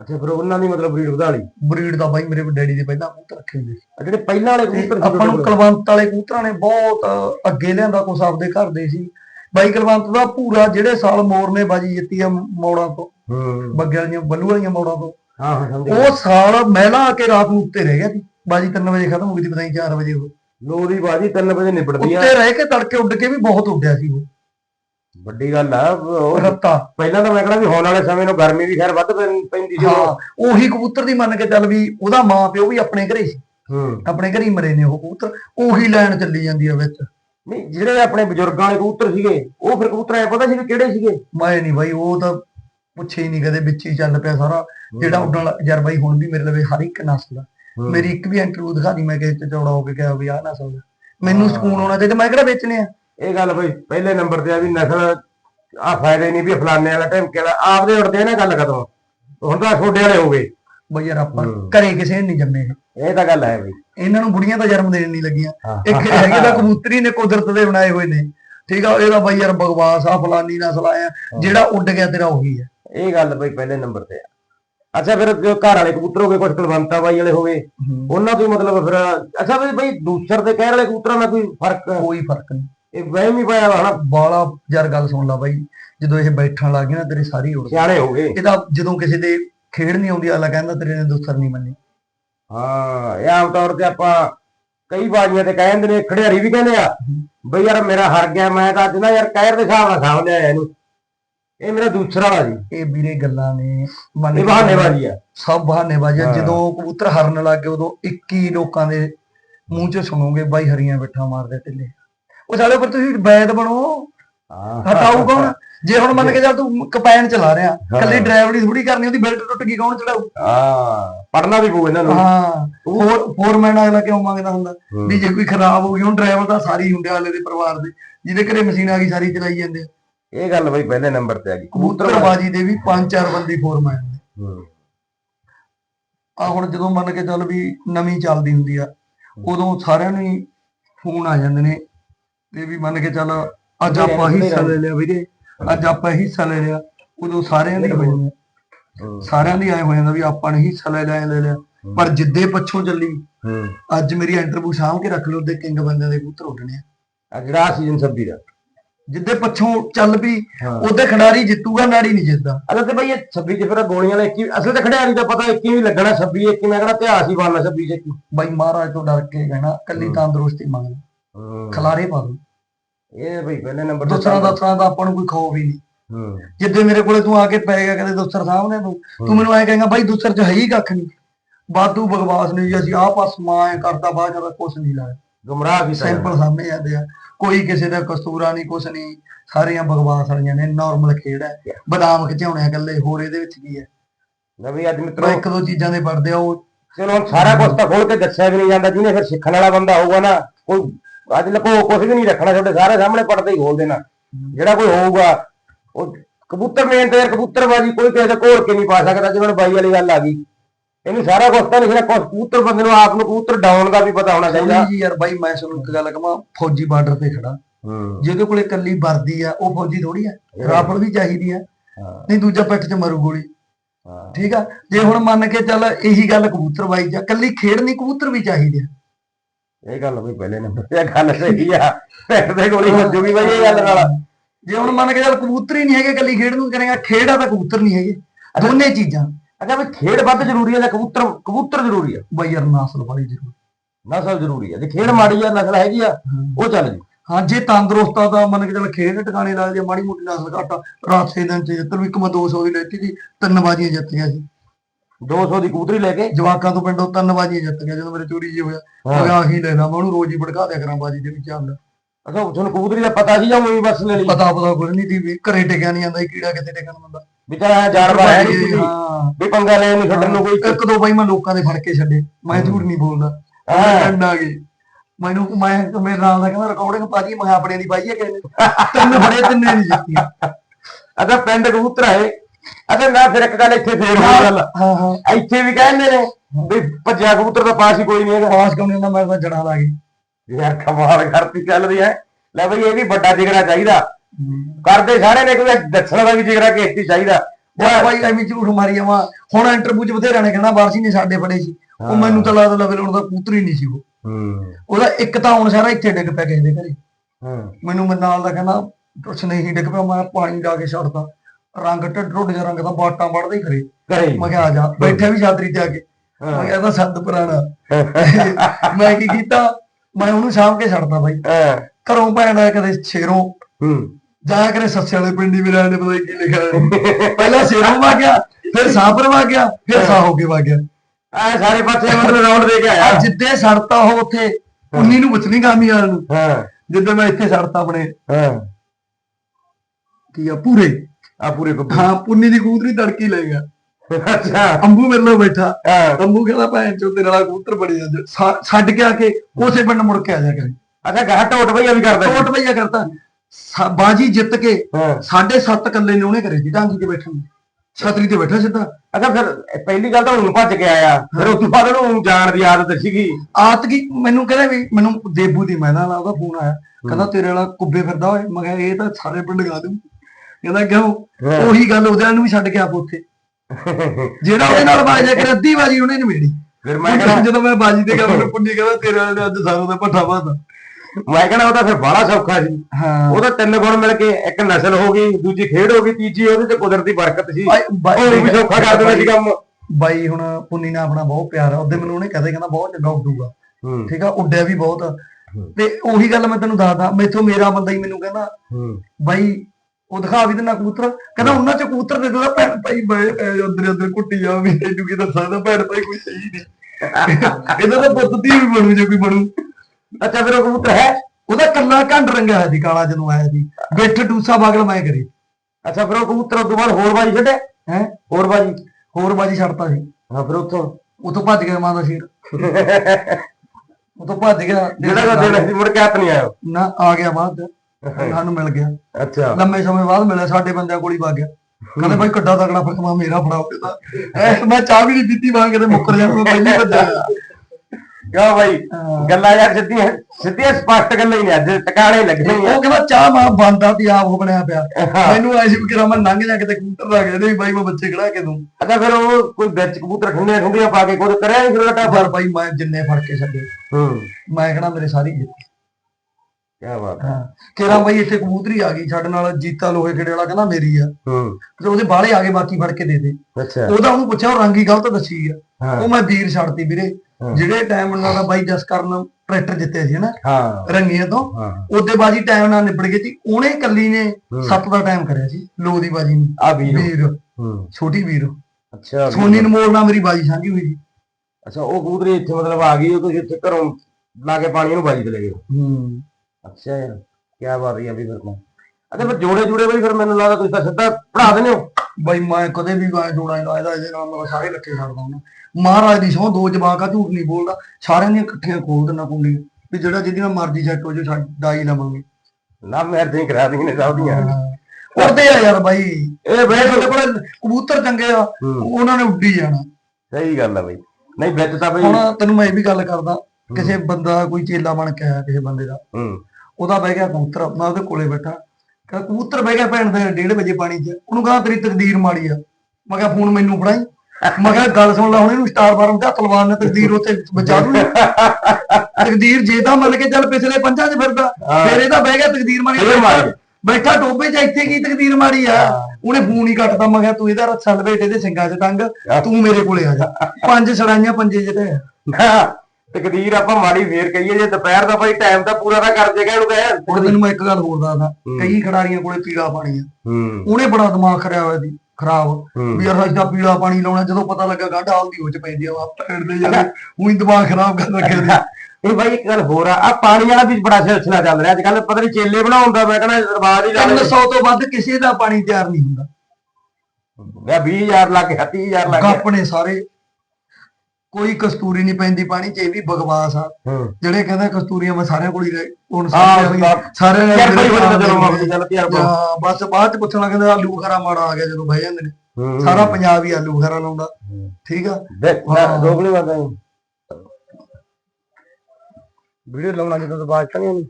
ਅੱਛਾ ਫਿਰ ਉਹਨਾਂ ਦੀ ਮਤਲਬ ਬਰੀਡ ਵਧਾ ਲਈ? ਬਰੀਡ ਦਾ ਬਾਈ ਮੇਰੇ ਡੈਡੀ ਦੇ ਪਹਿਲਾਂ ਕਬੂਤਰ ਰੱਖੇ ਹੁੰਦੇ ਸੀ। ਜਿਹੜੇ ਪਹਿਲਾਂ ਵਾਲੇ ਕਬੂਤਰ ਆਪਾਂ ਨੂੰ ਕਲਵੰਤ ਵਾਲੇ ਕਬੂਤਰਾਂ ਨੇ ਬਹੁਤ ਅੱਗੇ ਲਿਆਂਦਾ ਕੁਛ ਆਪਦੇ ਘਰ ਦੇ ਸੀ। ਬਾਈ ਕਲਵੰਤ ਦਾ ਪੂਰਾ ਜਿਹੜੇ ਸਾਲ ਮੋਰ ਨੇ ਬਾਜੀ ਜਿੱਤੀ ਆ ਮੋੜਾਂ ਤੋਂ? ਹੂੰ। ਬੱਗੇ ਵਾਲੀਆਂ ਬੱਲੂ ਵਾਲੀਆਂ ਮੋੜਾਂ ਤੋਂ। ਹਾਂ ਹਾਂ ਸਮਝ। ਉਹ ਸਾਲ ਮਹਿਲਾ ਆ ਕੇ ਰਾਤ ਨੂੰ ਉੱਤੇ ਰਹਿ ਗਿਆ ਸੀ। ਬਾਜੀ 3 ਵਜੇ ਖਤਮ ਹੋ ਗਈ ਸੀ ਪਤਾ ਨਹੀਂ 4 ਵਜੇ ਉਹ। ਲੋ ਦੀ ਬਾਜੀ 3 ਵਜੇ ਨਿਬੜਦੀ ਆ। ਉੱਤੇ ਰਹਿ ਕੇ ਤੜਕੇ ਉੱਡ ਕੇ ਵੀ ਬਹੁਤ ਉੱਡਿਆ ਸੀ ਉਹ। ਵੱਡੀ ਗੱਲ ਆ ਉਹ ਰੱਤਾ। ਪਹਿਲਾਂ ਤਾਂ ਮੈਂ ਕਹਿੰਦਾ ਵੀ ਹੋਣ ਵਾਲੇ ਸਮੇਂ ਨੂੰ ਗਰਮੀ ਵੀ ਖੈਰ ਵੱਧ ਪੈਂ- ਪੈਂਦੀ ਸੀ ਹਾਂ ਉਹੀ ਕਬੂਤਰ ਦੀ ਮੰਨ ਕੇ ਚੱਲ ਵੀ ਉਹਦਾ ਮਾਂ ਪਿਓ ਵੀ ਆਪਣੇ ਘਰੇ ਸੀ। ਹੂੰ। ਆਪਣੇ ਘਰੇ ਹੀ ਮਰੇ ਨੇ ਉਹ ਕਬੂਤਰ। ਉਹੀ ਲਾਈਨ ਚੱਲੀ ਜਾਂਦੀ ਆ ਵਿੱਚ। ਨਹੀਂ ਜਿਹੜੇ ਆਪਣੇ ਬਜ਼ੁਰਗਾਂ ਵਾਲੇ ਕਬੂਤਰ ਸੀਗੇ ਉਹ ਫਿਰ ਕਬੂਤਰ ਐ ਪਤਾ ਸੀ ਵੀ ਕਿਹੜੇ ਸੀਗੇ? ਮੈਂ ਨਹੀਂ ਬਾਈ ਉਹ ਤਾਂ ਪੁੱਛੇ ਹੀ ਨਹੀਂ ਕਦੇ ਵਿੱਚ ਹੀ ਚੱਲ ਪਿਆ ਸਾਰਾ। ਜਿਹੜਾ ਉੱਡਣ ਲੱਗ ਯਾਰ ਬਾਈ ਹੁਣ ਵੀ ਮੇਰੇ ਲਵੇ ਹਰ ਇੱਕ ਨਸਲ ਆ ਹੂੰ। ਮੇਰੀ ਇੱਕ ਵੀ ਇੰਟਰਵਿਊ ਦਿਖਾ ਦੀ ਮੈਂ ਕਿਸੇ ਚ ਚੌੜਾ ਹੋ ਕੇ ਕਿਹਾ ਵੀ ਆਹ ਨਸਲ ਆ। ਮੈਨੂੰ ਸਕੂਨ ਆਉਣਾ ਚਾਹੀਦਾ ਮੈਂ ਕਿਹੜਾ ਵੇਚਨੇ ਆ? ਇਹ ਗੱਲ ਬਈ ਪਹਿਲੇ ਨੰਬਰ ਤੇ ਆ ਵੀ ਨਸਲ ਆ ਫਾਇਦੇ ਨਹੀਂ ਵੀ ਫਲਾਣੇ ਵਾਲਾ ਢਿਮਕੇ ਵਾਲਾ ਆਪਦੇ ਉੜਦੇ ਆ ਨਾ ਗੱਲ ਖਤਮ। ਹੁਣ ਤਾਂ ਛੋਡੇ ਵਾਲੇ ਹੋ ਗਏ। ਬਈ ਯਾਰ ਆਪਾਂ। ਘਰੇ ਕਿਸੇ ਨੇ ਨਹੀਂ ਜੰਮੇ ਇਹ। ਇਹ ਤਾਂ ਗੱਲ ਹੈ ਬਈ। ਇਹਨਾਂ ਨੂੰ ਬੁੜੀਆਂ ਤਾਂ ਜਨਮ ਦੇਣ ਨਹੀਂ ਲੱਗੀਆਂ। ਇੱਕ ਹੈਗੇ ਤਾਂ ਕਬੂਤਰੀ ਨੇ ਕੁਦਰਤ ਦੇ ਬਣਾਏ ਹੋਏ ਨੇ। ਠੀਕ ਆ ਇਹਦਾ ਬਾਈ ਯਾਰ ਬਗਵਾਸ ਆ ਫਲਾਨੀ ਨਸਲ ਆਇਆ ਜਿਹੜਾ ਉੱਡ ਗਿਆ ਤੇਰਾ ਉਹੀ ਹੈ ਇਹ ਗੱਲ ਬਈ ਪਹਿਲੇ ਨੰਬਰ ਤੇ ਆ। ਅੱਛਾ ਫਿਰ ਜੋ ਘਰ ਵਾਲੇ ਕਬੂਤਰ ਹੋ ਗਏ ਕੁਝ ਕੁਲਵੰਤਾ ਬਾਈ ਵਾਲੇ ਹੋ ਗਏ। ਉਹਨਾਂ ਤੋਂ ਮਤਲਬ ਫਿਰ ਅੱਛਾ ਵੀ ਬਈ ਦੂਸਰ ਦੇ ਕਹਿਣ ਵਾਲੇ ਕਬੂਤਰਾਂ ਦਾ ਕੋਈ ਫ਼ਰਕ? ਕੋਈ ਫ਼ਰਕ ਨਹੀਂ। ਇਹ ਵਹਿਮ ਹੀ ਪਾਇਆ ਹਨਾ? ਬਾਲਾ ਯਾਰ ਗੱਲ ਸੁਣ ਲਾ ਬਾਈ ਜਦੋਂ ਇਹ ਬੈਠਣ ਲੱਗ ਗਿਆ ਨਾ ਤੇਰੇ ਸਾਰੀ ਉੜ। ਸਿਆਣੇ ਹੋ ਗਏ। ਇਹਦਾ ਜਦੋਂ ਕਿਸੇ ਦੇ ਖੇਡ ਨਹੀਂ ਆਉਂਦੀ ਅਗਲਾ ਕਹਿੰਦਾ ਤੇਰੇ ਨੇ ਦੁਸਰ ਨਹੀਂ ਮੰਨੀ। ਹਾਂ ਇਹ ਆਮ ਤੌਰ ਤੇ ਆਪਾਂ ਕਈ ਬਾਜੀਆਂ ਤੇ ਕਹਿੰਦੇ ਨੇ ਖੜਿਆਰੀ ਵੀ ਕਹਿੰਦੇ ਆ ਬਈ ਯਾਰ ਮੇਰਾ ਹਰ ਗਿਆ ਮੈਂ ਤਾਂ ਅੱਜ ਨਾ ਯਾਰ ਕਹਿਰ ਦੇ ਹਿਸਾਬ ਨਾਲ ਸਾਂਭ ਲਿਆ ਇਹਨੂੰ। ਇਹ ਮੇਰਾ ਦੂਸਰਾ ਵਾਲਾ ਜੀ। ਇਹ ਵੀਰੇ ਗੱਲਾਂ ਨੇ ਮੰਨ ਇਹ ਬਹਾਨੇਬਾਜ਼ੀ ਆ। ਸਭ ਬਹਾਨੇਬਾਜ਼ੀ ਆ। ਜਦੋਂ ਕਬੂਤਰ ਹਰਨ ਲੱਗ ਗਏ ਉਦੋਂ 21 ਲੋਕਾਂ ਦੇ ਮੂੰਹ 'ਚ ਸੁਣੋਗੇ ਬਾਈ ਹਰੀਆਂ ਬਿੱਠਾ ਮਾਰਦੇ ਢਿੱਲੇ ਉਹ ਸਾਲੇ ਪਰ ਤੁਸੀਂ ਵੈਦ ਬਣੋ। ਹਾਂ। ਹਟਾਊ ਕੌਣ? ਜੇ ਹੁਣ ਮੰਨ ਕੇ ਚੱਲ ਤੂੰ ਕਪੈਨ ਚਲਾ ਰਿਹਾ। ਕੱਲੀ ਡਰਾਈਵਰੀ ਥੋੜੀ ਕਰਨੀ ਉਹਦੀ ਬੈਲਟ ਟੁੱਟ ਗਈ ਕੌਣ ਚੜਾਊ ਹਾਂ ਪੜਨਾ ਵੀ ਪਊ ਇਹਨਾਂ ਨੂੰ ਹਾਂ ਫੋਰ ਫੋਰਮੈਨ ਅਗਲਾ ਕਿਉਂ ਮੰਗਦਾ ਹੁੰਦਾ। ਵੀ ਜੇ ਕੋਈ ਖਰਾਬ ਹੋ ਗਈ ਹੁਣ ਡਰਾਈਵਰ ਤਾਂ ਸਾਰੀ ਹੁੰਦੇ ਹਾਲੇ ਦੇ ਪਰਿਵਾਰ ਦੇ ਜਿਹਦੇ ਘਰੇ ਮਸ਼ੀਨ ਆ ਗਈ ਸਾਰੀ ਚਲਾਈ ਜਾਂਦੇ ਆ। ਇਹ ਗੱਲ ਬਈ ਪਹਿਲੇ ਨੰਬਰ ਤੇ ਆ ਗਈ ਕਬੂਤਰਬਾਜੀ ਦੇ ਵੀ ਪੰਜ ਚਾਰ ਬੰਦੀ ਫੋਰਮੈਨ ਨੇ ਹੂੰ। ਆ ਹੁਣ ਜਦੋਂ ਮੰਨ ਕੇ ਚੱਲ ਵੀ ਨਵੀਂ ਚੱਲਦੀ ਹੁੰਦੀ ਆ ਉਦੋਂ ਸਾਰਿਆਂ ਨੂੰ ਹੀ ਫੋਨ ਆ ਜਾਂਦੇ ਨੇ ਤੇ ਵੀ ਮੰਨ ਕੇ ਚੱਲ ਅੱਜ ਆਪਾਂ ਹਿੱਸਾ। ਲੈ ਲਿਆ ਵੀਰੇ ਅੱਜ ਆਪਾਂ ਹਿੱਸਾ ਲੈ ਲਿਆ ਉਦੋਂ ਸਾਰਿਆਂ ਦੀ ਹੋ। ਜਾਂਦੀ ਹੂੰ। ਸਾਰਿਆਂ ਦੀ ਆਏ ਹੋ ਜਾਂਦਾ ਵੀ ਆਪਾਂ ਨੇ ਹਿੱਸਾ ਲੈ ਲਿਆ ਲੈ ਲਿਆ। ਪਰ ਜਿੱਦੇ ਪੱਛੋਂ ਚੱਲੀ ਅੱਜ ਮੇਰੀ ਇੰਟਰਵਿਊ ਸਾਂਭ ਕੇ ਰੱਖ ਲਓ ਉਹਦੇ ਕਿੰਗ ਬੰਦਿਆਂ ਦੇ ਕਬੂਤਰ ਉੱਡਣੇ ਆ ਜਿਹੜਾ ਸੀਜ਼ਨ 26 ਦਾ। ਜਿੱਦੇ ਪੱਛੋਂ ਚੱਲ ਵੀ ਉਹਦੇ ਖਿਡਾਰੀ ਜਿੱਤੂਗਾ ਨਾੜੀ ਨਹੀਂ ਜਿੱਤਦਾ। ਅਸਲ ਤੇ ਬਈ ਇਹ 26 ਚ ਫਿਰ ਗੋਲੀਆਂ ਵਾਲੇ 21 ਅਸਲ ਤੇ ਖੜਿਆਰੀ ਦਾ ਪਤਾ 21 ਵੀ ਲੱਗਣਾ 26 21 ਮੈਂ ਕਹਿੰਦਾ ਇਤਿਹਾਸ ਹੀ ਬਣਨਾ 26 ਚ। 21 ਬਾਈ ਮਹਾਰਾਜ ਤੋਂ ਡਰ ਕੇ ਕਹਿਣਾ ਕੱਲੀ ਤੰਦਰੁਸਤੀ ਹੂੰ। ਖਲਾਰੇ ਪਾ ਦੋ। ਇਹ ਬਈ ਪਹਿਲੇ ਨੰਬਰ ਦੂਸਰਾ ਦਾ ਤਰ੍ਹਾਂ ਦਾ ਆਪਾਂ ਨੂੰ ਕੋਈ ਖੌਫ ਹੀ ਨਹੀਂ। ਹੂੰ। ਜਿੱਦੇ ਮੇਰੇ ਕੋਲੇ ਤੂੰ ਆ ਕੇ ਪੈ ਗਿਆ ਕਦੇ ਦੁਸਰ ਸਾਹਮਣੇ ਤੂੰ। ਤੂੰ ਮੈਨੂੰ ਐ ਕਹੇਗਾ ਬਾਈ ਦੁਸਰ ਚ ਹੈ ਹੀ ਕੱਖ ਨਹੀਂ। ਬਾਦੂ ਬਕਵਾਸ ਨਹੀਂ ਜੀ ਅਸੀਂ ਆਹ ਪਾਸ ਮਾਂ ਐ ਕਰਦਾ ਬਾਅਦ ਜ਼ਿਆਦਾ ਕੁਛ ਨਹੀਂ ਲਾਇਆ। ਗੁੰਮਰਾਹ ਜਾਂਦਾ। ਸਿੰਪਲ ਸਾਹਮਣੇ ਆਦੇ ਆ। ਕੋਈ ਕਿਸੇ ਦਾ ਕਸੂਰਾ ਨਹੀਂ ਕੁਛ ਨਹੀਂ। ਸਾਰੀਆਂ ਬਕਵਾਸ ਵਾਲੀਆਂ ਨੇ ਨਾਰਮਲ ਖੇਡ ਹੈ। ਬਦਾਮ ਖਿਚਾਉਣੇ ਆ ਇਕੱਲੇ ਹੋਰ ਇਹਦੇ ਵਿੱਚ ਕੀ ਹੈ? ਬਈ ਅੱਜ ਮਿੱਤਰੋ ਇੱਕ ਦੋ ਚੀਜ਼ਾਂ ਦੇ ਪੜਦੇ ਆ ਉਹ। ਚਲੋ ਸਾਰਾ ਕੁਝ ਤਾਂ ਖੋਲ ਕੇ ਦੱਸਿਆ ਵੀ ਨਹੀਂ ਜਾਂਦਾ ਜਿਹਨੇ ਫਿਰ ਸਿੱਖਣ ਵਾਲਾ ਬੰਦਾ ਹੋਊਗਾ ਨਾ ਕੋਈ ਅੱਜ ਲਕੋ ਕੁਝ ਵੀ ਨਹੀਂ ਰੱਖਣਾ ਤੁਹਾਡੇ ਸਾਰੇ ਸਾਹਮਣੇ ਪੜਦੇ ਹੀ ਖੋਲ ਦੇਣਾ ਜਿਹੜਾ ਕੋਈ ਹੋਊਗਾ ਉਹ ਕਬੂਤਰ ਮੇਨ ਤੇ ਕਬੂਤਰਬਾਜੀ ਕੋਈ ਕਿਸੇ ਦਾ ਘੋਲ ਕੇ ਨਹੀਂ ਪਾ ਸਕਦਾ ਜਿਵੇਂ ਬਾਈ ਵਾਲੀ ਗੱਲ ਆ ਗਈ। ਇਹਨੂੰ ਸਾਰਾ ਕੁਝ ਤਾਂ ਲਿਖਣਾ ਕਬੂਤਰ ਬੰਦੇ ਨੂੰ ਆਪ ਨੂੰ ਕਬੂਤਰ ਡਾਊਨ ਦਾ ਵੀ ਪਤਾ ਹੋਣਾ ਚਾਹੀਦਾ। ਜੀ ਯਾਰ ਬਾਈ ਮੈਂ ਤੁਹਾਨੂੰ ਇੱਕ ਗੱਲ ਕਹਾਂ ਫੌਜੀ ਬਾਰਡਰ ਤੇ ਖੜਾ। ਜਿਹਦੇ ਕੋਲੇ ਕੱਲੀ ਵਰਦੀ ਆ ਉਹ ਫੌਜੀ ਥੋੜੀ ਆ ਰਾਫਲ ਵੀ ਚਾਹੀਦੀ ਆ। ਨਹੀਂ ਦੂਜਾ ਪਿੱਠ 'ਚ ਮਰੂ ਗੋਲੀ। ਠੀਕ ਆ? ਜੇ ਹੁਣ ਮੰਨ ਕੇ ਚੱਲ ਇਹੀ ਗੱਲ ਕਬੂਤਰ ਬਾਈ ਜਾਂ ਕੱਲੀ ਖੇਡ ਨਹੀਂ ਕਬੂਤਰ ਵੀ ਚਾਹੀਦੇ ਆ। ਇਹ ਗੱਲ ਵੀ ਪਹਿਲੇ ਨੰਬਰ ਤੇ ਆ, ਗੱਲ ਸਹੀ ਆ। ਪੈਰ ਦੇ ਗੋਲੀ ਵੱਜੂਗੀ ਬਈ ਇਹ ਗੱਲ ਨਾਲ। ਜੇ ਹੁਣ ਮੰਨ ਕੇ ਚੱਲ ਕਬੂਤਰ ਹੀ ਨਹੀਂ ਹੈਗੇ ਕੱਲੀ ਖੇਡ ਨੂੰ ਕਰੇਗਾ ਖੇਡ ਆ ਤਾਂ ਕਬੂਤਰ ਨਹੀਂ ਹੈਗੇ। ਦੋਨੇ ਚੀਜ਼ਾਂ। ਅੱਛਾ ਵੀ ਖੇਡ ਵੱਧ ਜ਼ਰੂਰੀ ਹੈ ਜਾਂ ਕਬੂਤਰ ਕਬੂਤਰ ਜ਼ਰੂਰੀ ਆ? ਬਾਈ ਯਾਰ ਨਸਲ ਵਾਲੀ ਜ਼ਰੂਰ। ਨਸਲ ਜ਼ਰੂਰੀ ਆ। ਜੇ ਖੇਡ ਮਾੜੀ ਆ ਨਸਲ ਹੈਗੀ ਆ ਉਹ ਚੱਲ ਜੀ। ਹਾਂ ਜੇ ਤੰਦਰੁਸਤ ਆ ਤਾਂ ਮੰਨ ਕੇ ਚੱਲ ਖੇਡ ਟਿਕਾਣੇ ਲੱਗਦੀ ਮਾੜੀ ਮੋਟੀ ਨਸਲ ਘੱਟ ਰਾਤ ਸੇ ਦਿਨ ਚ ਜਿੱਤਰ ਵੀ ਇੱਕ ਮੈਂ 200 ਦੀ ਲੈਤੀ ਸੀ ਤਿੰਨ ਬਾਜੀਆਂ ਜਿੱਤੀਆਂ ਸੀ। 200 ਦੀ ਕਬੂਤਰੀ ਲੈ ਕੇ ਜਵਾਕਾਂ ਤੋਂ ਪਿੰਡੋਂ ਤਿੰਨ ਬਾਜੀਆਂ ਜਿੱਤ ਗਿਆ ਜਦੋਂ ਮੇਰੇ ਚੋਰੀ ਜੀ ਹੋਇਆ। ਮੈਂ ਆਹੀ ਲੈਣਾ ਮੈਂ ਉਹਨੂੰ ਰੋਜ਼ ਹੀ ਭੜਕਾ ਦਿਆ ਕਰਾਂ ਬਾਜੀ ਦੇ ਵਿੱਚ ਚੱਲ ਅੱਛਾ ਤੁਹਾਨੂੰ ਕਬੂਤਰੀ ਦਾ ਪਤਾ ਸੀ ਜਾਂ ਉਹੀ ਬਸ ਲੈ ਲਈ? ਪਤਾ ਪਤਾ ਕੁਝ ਨਹੀਂ ਸੀ ਵੀ ਘਰੇ ਟਿਕਿਆ ਨਹੀਂ ਜਾਂਦਾ ਕੀੜਾ ਕਿਤੇ ਟਿਕਣ ਦਿੰਦਾ। ਵਿਚਾਰਾ ਜਾਨਵਰ ਹੈ ਨਹੀਂ ਵੀ ਪੰਗਾ ਲੈਣ ਨੂੰ ਛੱਡਣ ਨੂੰ ਕੋਈ। ਇੱਕ ਦੋ ਬਾਈ ਮੈਂ ਲੋਕਾਂ ਦੇ ਫੜ ਕੇ ਛੱਡੇ। ਮੈਂ ਝੂਠ ਨਹੀਂ ਬੋਲਦਾ। ਕੰਡ ਆ ਗਈ। ਮੈਨੂੰ ਮੈਂ ਮੇਰੇ ਨਾਲ ਦਾ ਕਹਿੰਦਾ ਰਿਕਾਰਡਿੰਗ ਪਾਜੀ ਮੈਂ ਆਪਣੇ ਦੀ ਪਾਈ ਹੈ ਕਿਸੇ ਨੇ ਤਿੰਨ ਬੜੇ ਤਿੰਨੇ ਨਹੀਂ ਜਿੱਤੀਆਂ। ਅੱਛਾ ਪਿੰਡ ਕਬੂਤਰ ਹੈ। ਅੱਛਾ ਮੈਂ ਫਿਰ ਇੱਕ ਗੱਲ ਇੱਥੇ ਫੇਰ ਹੋਈ ਗੱਲ ਹਾਂ ਹਾਂ। ਇੱਥੇ ਵੀ ਕਹਿੰਦੇ ਨੇ ਵੀ ਭੱਜਿਆ ਕਬੂਤਰ ਦਾ ਪਾਸ ਹੀ ਕੋਈ ਨਹੀਂ ਹੈਗਾ। ਪਾਸ ਕਿਉਂ ਨਹੀਂ ਹੁੰਦਾ? ਮੈਂ ਤਾਂ ਜੜਾ ਲਾ ਗਈ ਯਾਰ ਕਮਾਲ ਕਰਤੀ ਚੱਲਦੀ ਹੈ। ਲੈ ਬਈ ਇਹ ਵੀ ਵੱਡਾ ਜਿਗਰਾ ਚਾਹੀਦਾ। ਕਰਦੇ ਸਾਰੇ ਨੇ ਕੋਈ ਦੱਸਣ ਦਾ ਵੀ ਜਿਗਰਾ ਕਿਸ਼ਤੀ ਚਾਹੀਦਾ। ਉਹ ਬਾਈ ਐਵੇਂ ਝੂਠ ਮਾਰੀ ਜਾਵਾਂ। ਹੁਣ ਇੰਟਰਵਿਊ ਚ ਬਥੇਰਿਆਂ ਨੇ ਕਹਿਣਾ ਵਾਰਸੀ ਨੇ ਸਾਡੇ ਫੜੇ ਸੀ। ਉਹ। ਮੈਨੂੰ ਤਾਂ ਲੱਗਦਾ ਲਵੇ ਉਹਦਾ ਕਬੂਤਰ ਹੀ ਨਹੀਂ ਸੀ ਉਹ। ਹੂੰ। ਉਹਦਾ ਇੱਕ ਤਾਂ ਹੁਣ ਸਾਰਾ ਇੱਥੇ ਡਿੱਗ ਪਿਆ ਕਿਸੇ ਦੇ ਘਰੇ। ਹੂੰ। ਮੈਨੂੰ ਮੈਂ ਨਾਲ ਦਾ ਕਹਿੰਦਾ ਕੁਛ ਨਹੀਂ ਡਿੱਗ ਪਿਆ ਮੈਂ ਪਾਣੀ ਲਾ ਕੇ ਛੱਡਦਾ ਰੰਗ ਢੱਡ ਢੁੱਡ ਜਿਹਾ ਰੰਗ ਦਾ ਬਾਟਾਂ ਵੜਦਾ ਹੀ ਖਰੇ ਕਰੇ ਮੈਂ ਕਿਹਾ ਆ ਜਾ ਬੈਠਿਆ ਵੀ ਛਾਤਰੀ ਤੇ ਆ ਕੇ। ਮੈਂ ਕਿਹਾ ਇਹਦਾ ਸੰਦ ਪੁਰਾਣਾ। ਮੈਂ ਕੀ ਕੀਤਾ? ਮੈਂ ਉਹਨੂੰ ਸਾਂਭ ਕੇ ਛੱਡਤਾ ਬਾਈ। ਘਰੋਂ ਭੈਣ ਕਦੇ ਸ਼ੇਰੋਂ। ਹੂੰ। ਜਾਇਆ ਕਰੇ ਸੱਸੇ ਵਾਲੇ ਪਿੰਡੀ ਮੇਰੇ ਨੇ ਪਤਾ ਕੀ ਲਿਖਿਆ। ਪਹਿਲਾਂ ਸ਼ੇਰੋਂ ਵਾ ਗਿਆ ਫਿਰ ਸਾਪਰ ਵਾ ਗਿਆ ਫਿਰ ਸਾਹੋ ਕੇ ਵਾ ਗਿਆ। ਆ ਸਾਰੇ ਪਾਸੇ ਮਤਲਬ ਰਾਉਂਡ ਦੇ ਕੇ ਆਇਆ। ਜਿੱਦੇ ਸੜਤਾ ਉਹ ਉੱਥੇ 19 ਨੂੰ ਗਾਮੀ ਵਾਲ ਨੂੰ। ਹਾਂ। ਜਿੱਦੇ ਮੈਂ ਇੱਥੇ ਸੜਤਾ ਆਪਣੇ। ਹਾਂ। ਕੀ ਆ? ਪੂਰੇ। ਆ ਪੂਰੇ ਕੋ ਹਾਂ ਪੁੰਨੀ ਦੀ ਕੂਤਰੀ ਤੜਕੀ ਲੈ ਗਿਆ। ਅੱਛਾ। ਅੰਬੂ ਮੇਰੇ ਨਾਲ ਬੈਠਾ। ਅੰਬੂ ਕਹਿੰਦਾ ਭੈਣ ਚੋਦ ਤੇਰੇ ਨਾਲ ਕਬੂਤਰ ਬੜੀ ਛੱਡ ਕੇ ਆ ਕੇ ਉਸੇ ਪਿੰਡ ਮੁੜ ਕੇ ਆ ਜਾ ਕਰੇ। ਅੱਛਾ ਗਾਹ ਟੋਟ ਭਈਆ ਵੀ ਕਰਦਾ। ਟੋਟ ਭਈਆ ਕਰਤਾ ਸਾ- ਬਾਜੀ ਜਿੱਤ ਕੇ ਹਾਂ। ਸਾਢੇ ਸੱਤ ਕੱਲੇ ਨੇ ਉਹਨੇ ਕਰੇ ਸੀ ਢਾਂਗੀ ਤੇ ਬੈਠਣ। ਛਤਰੀ ਤੇ ਬੈਠਾ ਸਿੱਧਾ। ਅੱਛਾ ਫਿਰ ਪਹਿਲੀ ਗੱਲ ਤਾਂ ਹੁਣ ਭੱਜ ਕੇ ਆਇਆ। ਫਿਰ ਉਸ ਤੋਂ ਬਾਅਦ ਉਹਨੂੰ ਜਾਣ ਦੀ ਆਦਤ ਸੀਗੀ। ਆਤ ਕੀ? ਮੈਨੂੰ ਕਹਿੰਦਾ ਵੀ ਮੈਨੂੰ ਦੇਬੂ ਦੀ ਮੈਦਾਨ ਆ ਉਹਦਾ ਫੋਨ ਆਇਆ। ਕਹਿੰਦਾ ਤੇਰੇ ਵਾਲਾ ਕੁੱਬੇ ਫਿਰਦਾ ਓਏ। ਮੈਂ ਕਿਹਾ ਇਹ ਤਾਂ ਸਾਰੇ ਪਿੰਡ ਗਾ ਦੂੰ ਕਹਿੰਦਾ ਕਿਉਂ। ਉਹੀ ਗੱਲ ਉਹਦੇ ਨੂੰ ਵੀ ਛੱਡ ਕੇ ਆਪ ਉੱਥੇ। ਜਿਹੜਾ ਉਹਦੇ ਨਾਲ ਬਾਜੀ ਕਰੇ ਅੱਧੀ ਬਾਜੀ ਉਹਨੇ ਨਿਬੇੜੀ ਫਿਰ ਮੈਂ ਕਹਿੰਦਾ ਜਦੋਂ ਮੈਂ ਬਾਜੀ ਤੇ ਗਿਆ ਮੈਨੂੰ ਪੁੰਨੀ ਕਹਿੰਦਾ ਤੇਰੇ ਵਾਲੇ ਅੱਜ ਸਾਰੋਂ ਦਾ ਪੱਠਾ ਪਾਤਾ ਮੈਂ ਕਹਿੰਦਾ ਉਹ ਤਾਂ ਫਿਰ ਬਾਹਲਾ ਸੌਖਾ ਸੀ। ਹਾਂ। ਉਹਦਾ ਤਿੰਨ ਗੁਣ ਮਿਲ ਕੇ ਇੱਕ ਨਸਲ ਹੋ ਗਈ ਦੂਜੀ ਖੇਡ ਹੋ ਗਈ ਤੀਜੀ ਉਹਦੇ ਚ ਕੁਦਰਤੀ ਬਰਕਤ ਸੀ। ਉਹ ਵੀ ਸੌਖਾ ਕਰ ਦਿੰਦਾ ਸੀ ਕੰਮ। ਬਾਈ ਹੁਣ ਪੁੰਨੀ ਨਾਲ ਆਪਣਾ ਬਹੁਤ ਪਿਆਰ ਆ। ਉਹਦੇ ਮੈਨੂੰ ਉਹਨੇ ਕਹਦੇ ਕਹਿੰਦਾ ਬਹੁਤ ਚੰਗਾ ਉੱਡੂਗਾ। ਠੀਕ ਆ ਉੱਡਿਆ ਵੀ ਬਹੁਤ। ਤੇ ਉਹੀ ਗੱਲ ਮੈਂ ਤੈਨੂੰ ਦੱਸਦਾ ਮੈਥੋਂ ਮੇਰਾ ਬੰਦਾ ਹੀ ਮੈਨੂੰ ਕਹਿੰਦਾ ਬਾਈ ਉਹ ਦਿਖਾ ਵੀ ਦਿੰਦਾ ਕਬੂਤਰ। ਕਹਿੰਦਾ ਉਹਨਾਂ ਚ ਕਬੂਤਰ ਦੇ ਦਿੰਦਾ ਭੈਣ ਭਾਈ ਅੰਦਰ ਅੰਦਰ ਕੁੱਟੀ ਜਾ ਵੀ ਤੈਨੂੰ ਕੀ ਦੱਸਾਂ ਦਾ ਭੈਣ ਭਾਈ ਕੋਈ ਸਹੀ ਨਹੀਂ। ਇਹਦਾ ਤਾਂ ਪੁੱਤ ਦੀ ਵੀ ਬਣੂ ਜੇ ਕੋਈ ਬਣੂ। ਅੱਛਾ ਫਿਰ ਉਹ ਕਬੂਤਰ ਹੈ ਉਹਦਾ ਕੱਲਾ ਘੰਡ ਰੰਗਿਆ ਹੋਇਆ ਸੀ ਕਾਲਾ ਜਦੋਂ ਆਇਆ ਸੀ। ਬਿੱਠ ਟੂਸਾ ਬਾਗਲ ਮੈਂ ਕਰੀ। ਅੱਛਾ ਫਿਰ ਉਹ ਕਬੂਤਰ ਤੋਂ ਬਾਅਦ ਹੋਰ ਬਾਜੀ ਛੱਡੇ ਹੈ? ਹੋਰ ਬਾਜੀ ਹੋਰ ਬਾਜੀ ਛੱਡਤਾ ਸੀ। ਹਾਂ ਫਿਰ ਉੱਥੋਂ? ਉਤੋਂ ਭੱਜ ਗਿਆ ਮਾਂ ਦਾ ਸ਼ੇਰ। ਉਤੋਂ ਭੱਜ ਗਿਆ। ਜਿਹੜਾ ਦੇਣਾ ਸੀ ਮੁੜ ਕੇ ਹੱਥ ਨਹੀਂ ਆਇਆ। ਨਾ ਆ ਗਿਆ ਬਾਅਦ। ਸਾਨੂੰ ਮਿਲ ਗਿਆ। ਅੱਛਾ। ਲੰਮੇ ਸਮੇਂ ਬਾਅਦ ਮਿਲਿਆ ਸਾਡੇ ਬੰਦਿਆਂ ਕੋਲ ਹੀ ਵਗ ਗਿਆ। ਕਹਿੰਦੇ ਭਾਈ ਕੱਡਾ ਤਗੜਾ ਫਕਮਾ ਮੇਰਾ ਫੜਾ ਉਹਦਾ ਐ ਮੈਂ ਚਾਹ ਵੀ ਨਹੀਂ ਪੀਤੀ ਵਾਂ ਕਿਤੇ ਮੁੱਕਰ ਮੈਂ ਪਹਿਲੀ ਭੱਜਿਆ ਕਿਉਂ ਹਾਂ। ਗੱਲਾਂ ਯਾਰ ਸਿੱਧੀਆਂ ਸਿੱਧੀਆਂ ਸਪਸ਼ਟ ਗੱਲਾਂ ਹੀ ਨੇ ਅੱਜ ਟਿਕਾਣੇ ਲੱਗਣੇ ਆ। ਉਹ ਕਹਿੰਦਾ ਚਾਹ ਮਾਂ ਬੰਦਾ ਤੇ ਆਪ ਉਹ ਬਣਿਆ ਪਿਆ। ਮੈਨੂੰ ਐ ਸੀ ਕਿ ਮੈਂ ਲੰਘ ਜਾ ਕਿਤੇ ਕਬੂਤਰ ਲੱਗ ਜਾਂਦੇ ਵੀ ਬਾਈ ਮੈਂ ਬੱਚੇ ਖੜਾ ਕੇ ਦੂੰ। ਅੱਛਾ ਫਿਰ ਉਹ ਕੋਈ ਵਿੱਚ ਕਬੂਤਰ ਠੰਡੇ ਠੰਡੀਆਂ ਪਾ ਕੇ ਕੋਈ ਕਰਿਆ ਨਹੀਂ ਫਿਰ ਲਟਾ ਪਰ ਬਾਈ ਮੈਂ ਜਿੰਨੇ ਫੜ ਕੇ ਛੱਡੇ ਹੂੰ। ਮੈਂ ਕਹਣਾ ਮੇਰੇ ਸਾਰੀ ਜਿੱਤ ਕੀ ਬਾਤ ਹਾਂ। ਕਿਹੜਾ ਬਾਈ ਇੱਥੇ ਕਬੂਤਰੀ ਆ ਗਈ ਸਾਡੇ ਨਾਲ ਜੀਤਾ ਲੋਹੇ ਖੇੜੇ ਵਾਲਾ ਕਹਿੰਦਾ ਮੇਰੀ ਆ। ਹੂੰ। ਤੇ ਉਹਦੇ ਬਾਹਲੇ ਆ ਗਏ ਬਾਕੀ ਫੜ ਕੇ ਦੇ ਦੇ। ਅੱਛਾ। ਉਹਦਾ ਉਹਨੂੰ ਪੁੱਛਿਆ ਉਹ ਰੰਗੀ ਗਲਤ ਦੱਸੀ ਆ। ਉਹ ਮੈਂ ਵੀਰ ਛੱਡਤੀ ਵੀਰੇ। ਜਿਹੜੇ ਟਾਈਮ ਨਾਲ ਦਾ ਬਾਈ ਜਸ ਕਰਨ ਟਰੈਕਟਰ ਜਿੱਤੇ ਸੀ ਨਾ ਹਾਂ। ਰੰਗੀਆਂ ਤੋਂ। ਉਹਦੇ ਬਾਜੀ ਟਾਈਮ ਨਾਲ ਨਿਬੜ ਗਈ ਸੀ ਉਹਨੇ ਕੱਲੀ ਨੇ। ਸੱਤ ਦਾ ਟਾਈਮ ਕਰਿਆ ਸੀ ਲੋ ਦੀ ਬਾਜੀ ਨੂੰ। ਆ ਵੀਰ। ਵੀਰ। ਹੂੰ। ਛੋਟੀ ਵੀਰ। ਅੱਛਾ ਸੋਨੀ ਨੂੰ ਮੋੜ ਨਾਲ ਮੇਰੀ ਬਾਜੀ ਸਾਂਝੀ ਹੋਈ ਸੀ ਅੱਛਾ ਉਹ ਕਬੂਤਰੀ ਇੱਥੇ ਮਤਲਬ ਆ ਗਈ ਉਹ ਤੁਸੀਂ ਇੱਥੇ ਘਰੋਂ ਲਾ ਕੇ ਪਾਣੀ ਨੂੰ ਬਾਜੀ ਤੇ ਲੈ ਗਏ। ਹੂੰ। ਅੱਛਾ ਯਾਰ ਕੀ ਬਾਤ ਹੈ ਵੀ ਫਿਰ ਤਾਂ ਅੱਛਾ ਫਿਰ ਜੋੜੇ ਜੁੜੇ ਬਈ ਫਿਰ ਮੈਨੂੰ ਲੱਗਦਾ ਤੁਸੀਂ ਤਾਂ ਸਿੱਧਾ ਪੜਾ ਦਿੰਦੇ ਹੋ। ਬਾਈ ਮੈਂ ਕਦੇ ਵੀ ਗਾਇ ਜੋੜਾ ਨਹੀਂ ਲਾਇਦਾ ਇਹਦੇ ਨਾਲ ਮੈਂ ਸਾਰੇ ਇਕੱਠੇ ਛੱਡਦਾ ਹੁੰਦਾ। ਮਹਾਰਾਜ ਦੀ ਸਹੁੰ ਦੋ ਜਵਾਕ ਆ ਝੂਠ ਨਹੀਂ ਬੋਲਦਾ। ਸਾਰਿਆਂ ਦੀਆਂ ਇਕੱਠੀਆਂ ਖੋਲ ਦਿੰਦਾ ਕੁੰਡੀ ਵੀ ਜਿਹੜਾ ਜਿਹਦੀਆਂ ਮਰਜ਼ੀ ਸੈੱਟ ਹੋ ਜੇ ਡਾਈ ਲਵਾਂਗੇ ਨਾ ਮੈਂ ਤੇ ਕਰਾ ਦੀਆਂ। ਨੇ ਸਭ ਦੀਆਂ ਆ ਯਾਰ ਬਾਈ। ਇਹ ਬਈ ਸਾਡੇ ਕੋਲ ਕਬੂਤਰ ਚੰਗੇ ਆ ਹੂੰ। ਉਹਨਾਂ ਨੇ ਉੱਡੀ ਜਾਣਾ। ਸਹੀ ਗੱਲ ਆ ਬਈ। ਨਹੀਂ ਵਿੱਚ ਤਾਂ ਬਈ ਹੁਣ ਤੈਨੂੰ ਮੈਂ ਇਹ ਵੀ ਗੱਲ ਕਰਦਾ ਕਿਸੇ ਬੰਦਾ ਕੋਈ ਚੇਲਾ ਬਣ ਕੇ ਆਇਆ ਕਿਸੇ ਬੰਦੇ ਦਾ। ਹੂੰ। ਉਹਦਾ ਬਹਿ ਗਿਆ ਕਬੂਤਰ ਮੈਂ ਉਹਦੇ ਕੋਲੇ ਬੈਠਾ। ਕਹਿੰਦਾ ਕਬੂਤਰ ਬਹਿ ਗਿਆ ਭੈਣ ਦੇ 1:30 ਵਜੇ ਪਾਣੀ 'ਚ। ਉਹਨੂੰ ਕਹਾ ਤੇਰੀ ਤਕਦੀਰ ਮਾੜੀ ਆ। ਮੈਂ ਕਿਹਾ ਫੋਨ ਮੈਨੂੰ ਫੜਾਈ। ਮੈਂ ਕਿਹਾ ਗੱਲ ਸੁਣ ਲੈ ਹੁਣ ਇਹਨੂੰ ਸਟਾਰ ਬਾਰਮ ਤੇ ਹੱਥ ਲਵਾਉਣ ਨੇ ਤਕਦੀਰ ਉੱਤੇ ਬਚਾ ਦੂ ਤਕਦੀਰ ਜੇ ਤਾਂ ਮੰਨ ਕੇ ਚੱਲ ਪਿਛਲੇ ਪੰਜਾਂ 'ਚ ਫਿਰਦਾ। ਫਿਰ ਇਹਦਾ ਬਹਿ ਗਿਆ ਤਕਦੀਰ ਮਾੜੀ। ਬੈਠਾ ਟੋਬੇ 'ਚ ਇੱਥੇ ਕੀ ਤਕਦੀਰ ਮਾੜੀ ਆ? ਉਹਨੇ ਫੋਨ ਹੀ ਕੱਟਦਾ ਮੈਂ ਕਿਹਾ ਤੂੰ ਇਹਦਾ ਰੱਸਾ ਲਵੇਟ ਇਹਦੇ ਸਿੰਗਾਂ 'ਚ ਟੰਗ। ਤੂੰ ਮੇਰੇ ਕੋਲੇ ਆ ਜਾ। ਪੰਜ ਸੜਾਈਆਂ ਪੰਜੇ ਜਿਹੇ ਨਾ ਤਕਦੀਰ ਆਪਾਂ ਮਾੜੀ ਫੇਰ ਕਹੀਏ ਜੇ ਦੁਪਹਿਰ ਦਾ ਬਈ ਟਾਈਮ ਤਾਂ ਪੂਰਾ ਤਾਂ ਕਰ ਜੇਗਾ ਇਹਨੂੰ ਕਹਿ ਹੁਣ ਤੈਨੂੰ ਮੈਂ ਇੱਕ ਗੱਲ ਹੋਰ ਦੱਸਦਾ ਕਈ ਖਿਡਾਰੀਆਂ ਕੋਲੇ ਪੀਲਾ ਪਾਣੀ ਆ। ਉਹਨੇ ਬੜਾ ਦਿਮਾਗ ਖਰਿਆ ਹੋਇਆ ਸੀ ਖਰਾਬ। ਵੀ ਅੱਜ ਦਾ ਪੀਲਾ ਪਾਣੀ ਲਾਉਣਾ ਜਦੋਂ ਪਤਾ ਲੱਗਾ ਗਾਢਾ ਹਲਦੀ ਹੋ ਚ ਪੈਂਦੀ ਆ ਪੈਣ ਦੇ ਯਾਰ ਉਹੀ ਦਿਮਾਗ ਖਰਾਬ ਕਰ ਰੱਖਿਆ ਸੀ। ਇਹ ਬਾਈ ਇੱਕ ਗੱਲ ਹੋਰ ਆ ਆ ਪਾਣੀ ਵਾਲਾ ਵੀ ਬੜਾ ਸਿਲਸਿਲਾ ਚੱਲ ਰਿਹਾ। ਅੱਜ ਕੱਲ ਪਤਾ ਨਹੀਂ ਚੇਲੇ ਬਣਾਉਣ ਦਾ ਮੈਂ ਕਹਿੰਦਾ ਰਿਵਾਜ ਹੀ ਲਾ 300 ਤੋਂ ਵੱਧ ਕਿਸੇ ਦਾ ਪਾਣੀ ਤਿਆਰ ਨਹੀਂ ਹੁੰਦਾ। ਲਿਆ 20000 ਲੱਗ ਗਿਆ 30000 ਲੱਗ ਗਿਆ ਆਪਣੇ ਸਾਰੇ। ਕੋਈ ਕਸਤੂਰੀ ਨਹੀਂ ਪੈਂਦੀ ਪਾਣੀ ਚ ਇਹ ਵੀ ਬਕਵਾਸ ਆ। ਜਿਹੜੇ ਕਹਿੰਦੇ ਕਸਤੂਰੀਆਂ ਮੈਂ ਸਾਰਿਆਂ ਕੋਲ ਹੀ ਹੁਣ ਸਾਰਿਆਂ ਬਸ। ਨੇ ਬਾਅਦ ਚ ਪੁੱਛਣਾ ਕਹਿੰਦੇ ਆਲੂ ਬੁਖਾਰਾ ਮਾੜਾ ਆ ਗਿਆ ਜਦੋਂ ਬਹਿ ਜਾਂਦੇ ਨੇ। ਸਾਰਾ ਪੰਜਾਬ ਹੀ ਆਲੂ ਬੁਖਾਰਾ ਲਾਉਂਦਾ। ਠੀਕ ਆ? ਨਹੀਂ ਮਾਰਦਾ ਵੀਡੀਓ ਲਾਉਣਾ ਜਦੋਂ ਤੋਂ ਬਾਅਦ ਤਾਂ ਨਹੀਂ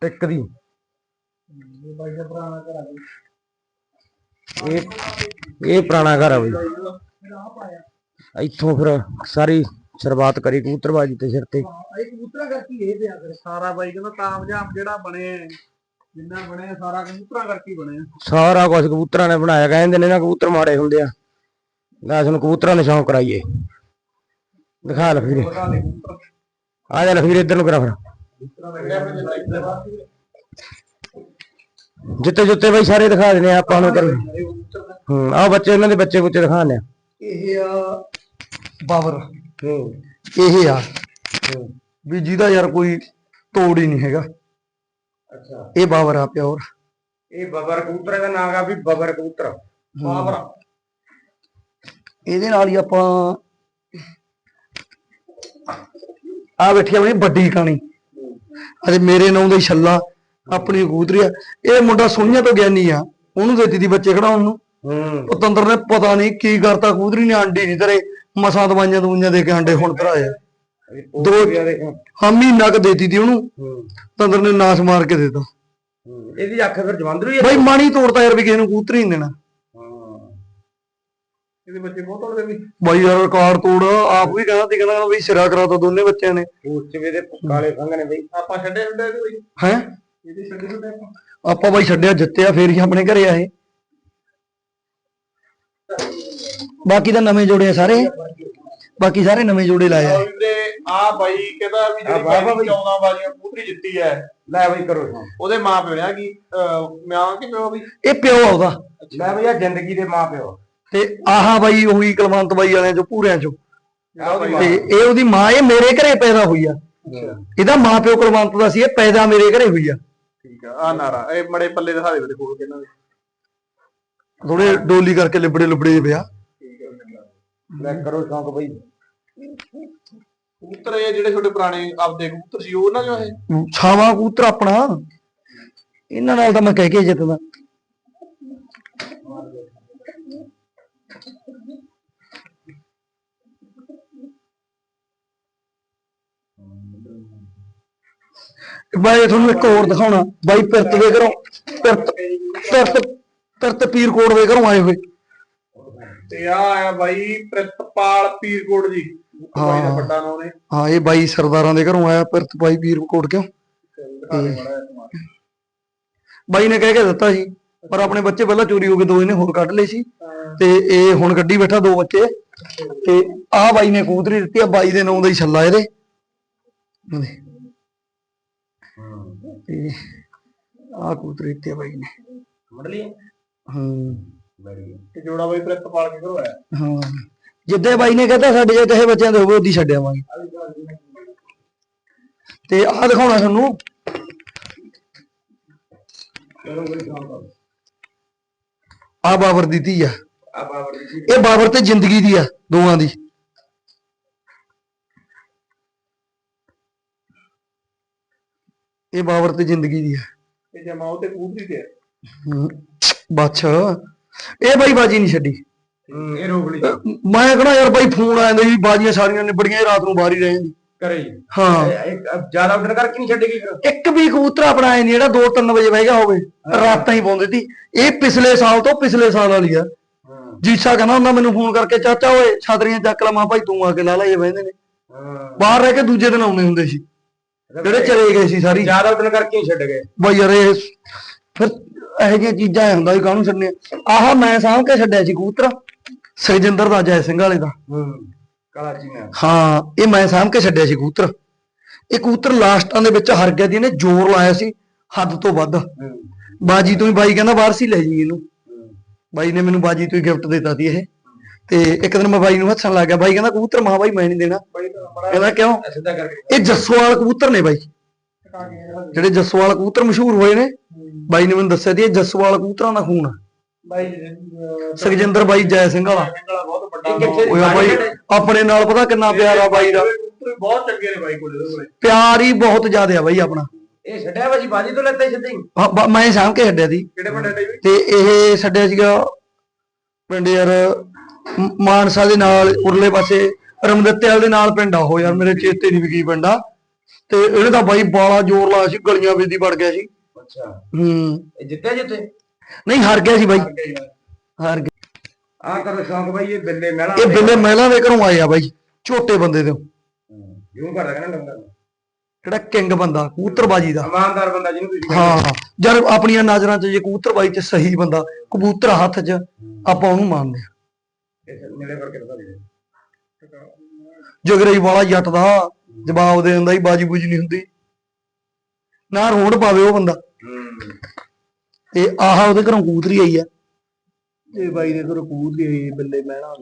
ਟਿਕ ਦੀ। ਇਹ ਇਹ ਪੁਰਾਣਾ ਘਰ ਆ ਬਈ। ਇੱਥੋਂ ਫਿਰ ਸਾਰੀ ਸ਼ੁਰੂਆਤ ਕਰੀ ਕਬੂਤਰਬਾਜੀ ਤੇ ਸਿਰ ਤੇ। ਇਹ ਕਬੂਤਰਾ ਕਰਕੇ ਇਹ ਪਿਆ ਫਿਰ। ਸਾਰਾ ਬਾਈ ਕਹਿੰਦਾ ਤਾਮਜਾਮ ਜਿਹੜਾ ਬਣੇ ਜਿੰਨਾ ਬਣਿਆ ਸਾਰਾ ਕਬੂਤਰਾਂ ਕਰਕੇ ਹੀ ਬਣਿਆ। ਸਾਰਾ ਕੁਝ ਕਬੂਤਰਾਂ ਨੇ ਬਣਾਇਆ ਕਹਿੰਦੇ ਨੇ ਨਾ ਕਬੂਤਰ ਮਾੜੇ ਹੁੰਦੇ ਆ। ਲੈ ਸਾਨੂੰ ਕਬੂਤਰਾਂ ਦੇ ਸ਼ੌਂਕ ਕਰਾਈਏ। ਦਿਖਾ ਪਤਾ ਨਹੀਂ ਕਬੂਤਰ। ਆ ਜਾ ਲਫੀਰੇ ਇੱਧਰ ਨੂੰ ਕਰਾ ਫਿਰ। ਜਿੱਤੇ ਜੁੱਤੇ ਬਈ ਸਾਰੇ ਦਿਖਾ ਦਿੰਦੇ ਆ ਆਪਾਂ ਨੂੰ। ਕਰ ਹੂੰ ਆਹ ਬੱਚੇ ਇਹਨਾਂ ਦੇ ਬੱਚੇ ਬੁੱਚੇ ਦਿਖਾਣੇ ਆ। ਇਹ ਆ ਬਾਬਰ। ਹੂੰ ਇਹ ਆ। ਵੀ ਜਿਹਦਾ ਯਾਰ ਕੋਈ ਤੋੜ ਹੀ ਨਹੀਂ ਹੈਗਾ। ਅੱਛਾ। ਇਹ ਬਾਬਰ ਆ ਪਿਓਰ। ਇਹ ਬਬਰ ਕਬੂਤਰ ਦਾ ਨਾਮ ਆ ਵੀ ਬਬਰ ਕਬੂਤਰ। ਬਾਬਰ। ਇਹਦੇ ਨਾਲ ਹੀ ਆਪਾਂ ਆ ਬੈਠੀ ਆਪਣੀ ਵੱਡੀ ਕਹਾਣੀ। ਅਰੇ ਮੇਰੇ ਨਾਂ ਦਾ ਛੱਲਾ ਆਪਣੀ ਕਬੂਤਰੀ ਆ। ਇਹ ਮੁੰਡਾ ਸੋਹਣੀਆਂ ਤੋਂ ਗਿਆਨੀ ਆ। ਉਹਨੂੰ ਦਿੱਤੀ ਦੀ ਬੱਚੇ ਖੜਾਉਣ ਨੂੰ। ਉਹ ਤੰਦਰ ਨੇ ਪਤਾ ਨਹੀਂ ਕੀ ਕਰਤਾ ਕਬੂਤਰੀ ਨੇ ਆਂਡੀ ਨਹੀਂ ਤੇਰੇ ਮਸਾਂ ਦਵਾਈਆਂ ਦਵਾਈਆਂ ਦੇ ਕੇ ਆਂਡੇ ਹੁਣ ਧਰਾਏ ਦੋ ਹਾਂ। ਮਹੀਨਾ ਕ ਦੇਤੀ ਤੀ ਉਹਨੂੰ। ਹੂੰ। ਤੰਦਰ ਨੇ ਨਾਸ ਮਾਰ ਕੇ ਦਿੱਤਾ। ਇਹਦੀ ਅੱਖ ਫਿਰ ਜਵੰਦਰੂ ਹੀ ਬਾਈ ਮਾਣੀ ਤੋੜਤਾ ਯਾਰ ਵੀ ਕਿਸੇ ਨੂੰ ਕਬੂਤਰੀ ਨਹੀਂ ਦੇਣਾ। ਹਾਂ। ਇਹਦੇ ਬੱਚੇ ਬਹੁਤ ਉੜਦੇ ਵੀ। ਬਾਈ ਯਾਰ ਰਿਕਾਰਡ ਤੋੜ ਆਪ ਵੀ ਕਹਿੰਦਾ ਸੀ ਕਹਿੰਦਾ ਵੀ ਸਿਰਾ ਕਰਾਤਾ ਦੋਨੇ ਬੱਚਿਆਂ ਨੇ। ਉਸ ਚ ਵੀ ਇਹਦੇ ਕਾਲੇ ਫੰਗ ਨੇ ਬਈ। ਆਪਾਂ ਛੱਡੇ ਹੁੰਦੇ ਬਈ? ਹੈ? ਇਹਦੇ ਛੱਡੇ ਹੁੰਦੇ ਆਪਾਂ? ਆਪਾਂ ਬਾਈ ਛੱਡਿਆ ਜਿੱਤਿਆ ਫੇਰ ਹੀ ਆਪਣੇ ਘਰੇ ਆਏ। ਬਾਕੀ ਤਾਂ ਨਵੇਂ ਜੋੜੇ ਆ ਸਾਰੇ। ਬਾਕੀ ਸਾਰੇ ਨਵੇਂ ਜੋੜੇ ਲਾਏ ਆ। ਵੀਰੇ ਆ ਬਾਈ ਕਹਿੰਦਾ ਵੀ ਜਿਹੜੀ ਬਾਈ ਬਈ। 14 ਵਾਲੀਆਂ ਕਬੂਤਰੀ ਜਿੱਤੀ ਹੈ ਲੈ ਬਈ ਕਰੋ। ਉਹਦੇ ਮਾਂ ਪਿਓ ਆ ਕੀ ਮਿਆਂ ਕਿ ਪਿਓ ਵੀ ਇਹ ਪਿਓ ਆ ਉਹਦਾ। ਲੈ ਬਈ ਆ ਜ਼ਿੰਦਗੀ ਦੇ ਮਾਂ ਪਿਓ। ਤੇ ਆਹਾ ਬਾਈ ਉਹੀ ਕੁਲਵੰਤ ਬਾਈ ਵਾਲਿਆਂ ਚੋਂ ਪੂਰਿਆਂ ਚੋਂ। ਤੇ ਇਹ ਉਹਦੀ ਮਾਂ ਇਹ ਮੇਰੇ ਘਰੇ ਪੈਦਾ ਹੋਈ ਆ। ਇਹਦਾ ਮਾਂ ਪਿਓ ਕੁਲਵੰਤ ਦਾ ਸੀ ਇਹ ਪੈਦਾ ਮੇਰੇ ਘਰੇ ਹੋਈ ਆ। ਠੀਕ ਆ ਆ ਨਾਰਾ ਇਹ ਮੜੇ ਪੱਲੇ ਦਿਖਾ ਦੇ ਵੀਰੇ ਖੋਲ ਕੇ ਇਹਨਾਂ ਦੇ। ਥੋੜੇ ਡੋਲੀ ਕਰਕੇ ਲਿਬੜੇ ਲੁਬੜੇ ਪਿਆ। ਲੈ ਕਰੋ ਸ਼ੌਂਕ ਬਈ। ਕਬੂਤਰ ਇਹ ਜਿਹੜੇ ਤੁਹਾਡੇ ਪੁਰਾਣੇ ਆਪਦੇ ਕਬੂਤਰ ਸੀ ਉਹਨਾਂ ਚੋਂ ਇਹ? ਛਾਵਾਂ ਕਬੂਤਰ ਆਪਣਾ। ਇਹਨਾਂ ਨਾਲ ਤਾਂ ਮੈਂ ਕਹਿ ਕੇ ਜਿੱਤਦਾ। ਬਾਈ ਤੁਹਾਨੂੰ ਇੱਕ ਹੋਰ ਦਿਖਾਉਣਾ। ਬਾਈ ਪਿਰਤ ਦੇ ਘਰੋਂ ਪਿਰਤ ਪਿਰਤ ਪਿਰਤ ਪੀਰਕੋਟ ਦੇ ਘਰੋਂ ਆਏ ਹੋਏ। ਤੇ ਆ ਆਇਆ ਬਾਈ ਪ੍ਰਿਤਪਾਲ ਪੀਰਕੋਟ ਜੀ। ਬਾਈ ਦਾ ਹਾਂ। ਵੱਡਾ ਨਾਮ ਨੇ। ਹਾਂ ਇਹ ਬਾਈ ਸਰਦਾਰਾਂ ਦੇ ਘਰੋਂ ਆਇਆ ਪਿਰਤ ਬਾਈ ਪੀਰਕੋਟ ਕਿਉਂ? ਦਿਖਾ ਦੇ ਮਾੜਾ ਜਿਹਾ ਸਮਾਨ। ਬਾਈ ਨੇ ਕਹਿ ਕੇ ਦਿੱਤਾ ਸੀ ਪਰ ਆਪਣੇ ਬੱਚੇ ਪਹਿਲਾਂ ਚੋਰੀ ਹੋ ਗਏ ਦੋ ਇਹਨੇ ਹੋਰ ਕੱਢ ਲਏ ਸੀ। ਤੇ ਇਹ ਹੁਣ ਗੱਡੀ ਬੈਠਾ ਦੋ ਬੱਚੇ। ਤੇ ਆਹ ਬਾਈ ਨੇ ਕਬੂਤਰੀ ਦਿੱਤੀ ਆ ਬਾਈ ਦੇ ਨਾਂ ਦਾ ਹੀ ਛੱਲਾ ਇਹਦੇ। ਤੇ ਆਹ ਕਬੂਤਰੀ ਦਿੱਤੀ ਆ ਬਾਈ ਨੇ। ਮੰਡਲੀ ਹੂੰ। ਤੇ ਜੋੜਾ ਬਾਈ ਪ੍ਰਿਤਪਾਲ ਕੇ ਘਰੋਂ ਆਇਆ। ਹਾਂ। ਜਿੱਦੇ ਬਾਈ ਨੇ ਕਹਤਾ ਸਾਡੇ ਜੇ ਕਹੇ ਬੱਚਿਆਂ ਦੇ ਹੋਵੇ ਉਦੀ ਛੱਡਿਆਵਾਂਗੇ ਤੇ ਆਹ ਦਿਖਾਉਣਾ ਤੁਹਾਨੂੰ। ਆਹ ਬਾਬਰ ਦੀ ਧੀ ਆ। ਆ ਬਾਬਰ ਦੀ ਇਹ ਬਾਬਰ ਤੇ ਜ਼ਿੰਦਗੀ ਦੀ ਆ ਦੋਵਾਂ ਦੀ। ਇਹ ਬਾਬਰ ਤੇ ਜ਼ਿੰਦਗੀ ਦੀ ਆ। ਇਹ ਜਮਾਓ ਤੇ ਕਬੂਤਰੀ ਤੇ ਹੈ। ਇਹ ਬਾਈ ਬਾਜੀ ਨਹੀਂ ਛੱਡੀ। ਹੂੰ ਇਹ ਰੋਕ ਲਈ। ਮੈਂ ਕਹਣਾ ਯਾਰ ਬਾਈ ਫੋਨ ਆਇਆ ਸੀ ਬਾਜੀਆਂ ਸਾਰੀਆਂ ਨਿਬੜੀਆਂ ਇਹ ਰਾਤ ਨੂੰ ਬਾਹਰ ਹੀ ਰਹਿ ਜਾਂਦੀ। ਕਰੇ ਜੀ ਹਾਂ। ਇਹ- ਇਹ ਜ਼ਿਆਦਾ ਆਰਡਰ ਕਰਕੇ ਨਹੀਂ ਛੱਡੇਗੀ ਫਿਰ। ਇੱਕ ਵੀ ਕਬੂਤਰ ਆਪਣਾ ਨਹੀਂ ਜਿਹੜਾ 2-3 ਵਜੇ ਬਹਿ ਗਿਆ ਹੋਵੇ ਰਾਤਾਂ ਹੀ ਪਾਉਂਦੀ ਸੀ। ਇਹ ਪਿਛਲੇ ਸਾਲ ਤੋਂ ਪਿਛਲੇ ਸਾਲ ਵਾਲੀ ਆ। ਹਾਂ। ਜੀਸਾ ਕਹਿੰਦਾ ਹੁੰਦਾ ਮੈਨੂੰ ਫੋਨ ਕਰਕੇ ਚਾਚਾ ਓਏ ਛਤਰੀਆਂ ਚੱਕ ਲਾ। ਮਾਂ ਭਾਈ ਤੂੰ ਆ ਕੇ ਲਾ ਲੈ ਇਹ ਬਹਿੰਦੇ ਨੇ। ਹਾਂ। ਬਾਹਰ ਰਹਿ ਕੇ ਦੂਜੇ ਦਿਨ ਆਉਂਦੇ ਹੁੰਦੇ ਸੀ। ਜਿਹੜੇ ਚਲੇ ਗਏ ਸੀ ਸਾਰੀ। ਜ਼ਿਆਦਾ ਆਰਡਰ ਕਰਕੇ ਹੀ ਛੱਡ ਗਏ। ਬਈ ਯਾਰ ਇਹ ਫਿਰ ਇਹੋ ਜਿਹੀਆਂ ਚੀਜ਼ਾਂ ਐ ਹੁੰਦਾ ਵੀ ਕਾਹਨੂੰ ਛੱਡਨੇ ਆਹ ਮੈਂ ਸਾਂਭ ਕੇ ਛੱਡਿਆ ਸੀ ਕਬੂਤਰ ਸਰਜਿੰਦਰ ਦਾ ਜੈ ਸਿੰਘ ਵਾਲੇ ਦਾ। ਹੂੰ ਇਹ ਮੈਂ ਸਾਂਭ ਕੇ ਛੱਡਿਆ ਸੀ ਕਬੂਤਰ। ਇਹ ਕਬੂਤਰ ਲਾਸਟਾਂ ਦੇ ਵਿੱਚ ਹਰ ਗਿਆ ਦੀ ਇਹਨੇ ਜ਼ੋਰ ਲਾਇਆ ਸੀ ਹੱਦ ਤੋਂ ਵੱਧ। ਬਾਜੀ ਤੋਂ ਹੀ ਬਾਈ ਕਹਿੰਦਾ ਬਾਹਰ ਸੀ ਲੈ ਜੀ ਇਹਨੂੰ। ਬਾਈ ਨੇ ਮੈਨੂੰ ਬਾਜੀ ਤੋਂ ਹੀ ਗਿਫਟ ਦਿੱਤਾ ਸੀ ਇਹ। ਤੇ ਇੱਕ ਦਿਨ ਮੈਂ ਬਾਈ ਨੂੰ ਹੱਸਣ ਲੱਗ ਗਿਆ। ਬਾਈ ਕਹਿੰਦਾ ਕਬੂਤਰ ਮਾਂ ਬਾਈ ਮੈਂ ਨਹੀਂ ਦੇਣਾ। ਕਹਿੰਦਾ ਕਿਉਂ? ਇਹ ਜੱਸੋਵਾਲ ਕਬੂਤਰ ਨੇ ਬਾਈ। ਜਿਹੜੇ ਜੱਸੋਵਾਲ ਕਬੂਤਰ ਮਸ਼ਹੂਰ ਹੋਏ ਨੇ ਬਾਈ ਨੇ ਮੈਨੂੰ ਦੱਸਿਆ ਸੀ ਇਹ ਜੱਸੋਵਾਲ ਕਬੂਤਰਾਂ ਦਾ ਖੂਨ ਆ। ਬਾਈ ਸੁਖਜਿੰਦਰ ਬਾਈ ਜੈ ਸਿੰਘ ਵਾਲਾ। ਬਹੁਤ ਵੱਡਾ ਬਾਈ ਆਪਣੇ ਨਾਲ ਪਤਾ ਕਿੰਨਾ ਪਿਆਰ ਆ ਬਾਈ ਦਾ। ਵੀ ਬਹੁਤ ਚੰਗੇ ਨੇ ਬਾਈ ਕੋਲੇ ਉਹਦੇ ਪਿਆਰ ਹੀ ਬਹੁਤ ਜ਼ਿਆਦਾ ਆ ਬਾਈ ਆਪਣਾ। ਇਹ ਛੱਡਿਆ ਭਾਜੀ ਬਾਜੀ ਤੋਂ ਹੀ ਹੀ। ਹਾਂ, ਬ- ਮੈਂ ਸਾਂਭ ਕੇ ਛੱਡਿਆ ਸੀ। ਕਿਹੜੇ ਵੱਡੇ ਟਾਈਮ ਤੇ ਇਹ ਛੱਡਿਆ ਸੀਗਾ ਪਿੰਡ ਯਾਰ ਮਾਨਸਾ ਦੇ ਨਾਲ ਉਰਲੇ ਪਾਸੇ ਰਮਦਿੱਤੇਵਾਲ ਦੇ ਨਾਲ ਪਿੰਡ ਆ ਉਹ ਯਾਰ ਮੇਰੇ ਚੇਤੇ ਨਹੀਂ ਵੀ ਕੀ ਪਿੰਡ ਆ। ਤੇ ਇਹਨੇ ਤਾਂ ਬਾਈ ਬਾਲਾ ਜ਼ੋਰ ਲਾਇਆ ਸੀ ਗਲੀਆਂ ਵਿੱਚ ਦੀ ਵੜ ਗਿਆ ਸੀ। ਅੱਛਾ। ਹੂੰ। ਇਹ ਜਿੱਤਿਆ ਜਿੱਤੇ ਨਹੀਂ ਹਾਰ ਗਿਆ ਸੀ ਬਾਈ। ਹਾਰ ਗਿਆ ਆ ਕਰ ਸ਼ੌਂਕ ਭਾਈ ਇਹ ਬਿੱਲੇ ਮਹਿਲਾ ਇਹ ਬਿੱਲੇ ਮਹਿਲਾ ਦੇ ਘਰੋਂ ਆਏ ਆ ਬਾਈ ਛੋਟੇ ਬੰਦੇ ਦੇ। ਜਿਉਂ ਕਰਦਾ ਕਹਿੰਦਾ ਡੰਗਰ ਕਿਹੜਾ ਕਿੰਗ ਬੰਦਾ ਕਬੂਤਰਬਾਜੀ ਦਾ। ਇਮਾਨਦਾਰ ਬੰਦਾ ਜਿਹਨੂੰ ਤੁਸੀਂ ਹਾਂ। ਜਦ ਆਪਣੀਆਂ ਨਜ਼ਰਾਂ 'ਚ ਜੇ ਕਬੂਤਰਬਾਜੀ 'ਚ ਸਹੀ ਬੰਦਾ ਕਬੂਤਰ ਹੱਥ 'ਚ ਆਪਾਂ ਉਹਨੂੰ ਮੰਨਦੇ ਆ। ਨੇੜੇ ਕਰਕੇ ਦੇ। ਵਾਲਾ ਜੱਟ ਦਾ ਜਵਾਬ ਦੇ ਦਿੰਦਾ ਹੀ ਬਾਜੀ ਬੂਜੀ ਨਹੀਂ ਹੁੰਦੀ। ਨਾ ਰੋਡ ਪਾਵੇ ਉਹ ਬੰਦਾ। ਹੂੰ ਤੇ ਆਹ ਉਹਦੇ ਘਰੋਂ ਕਬੂਤਰੀ ਆਈ ਆ। ਤੇ ਬਾਈ ਦੇ ਘਰੋਂ ਦੀ ਹੋਈ ਬੱਲੇ ਮਹਿਣਾ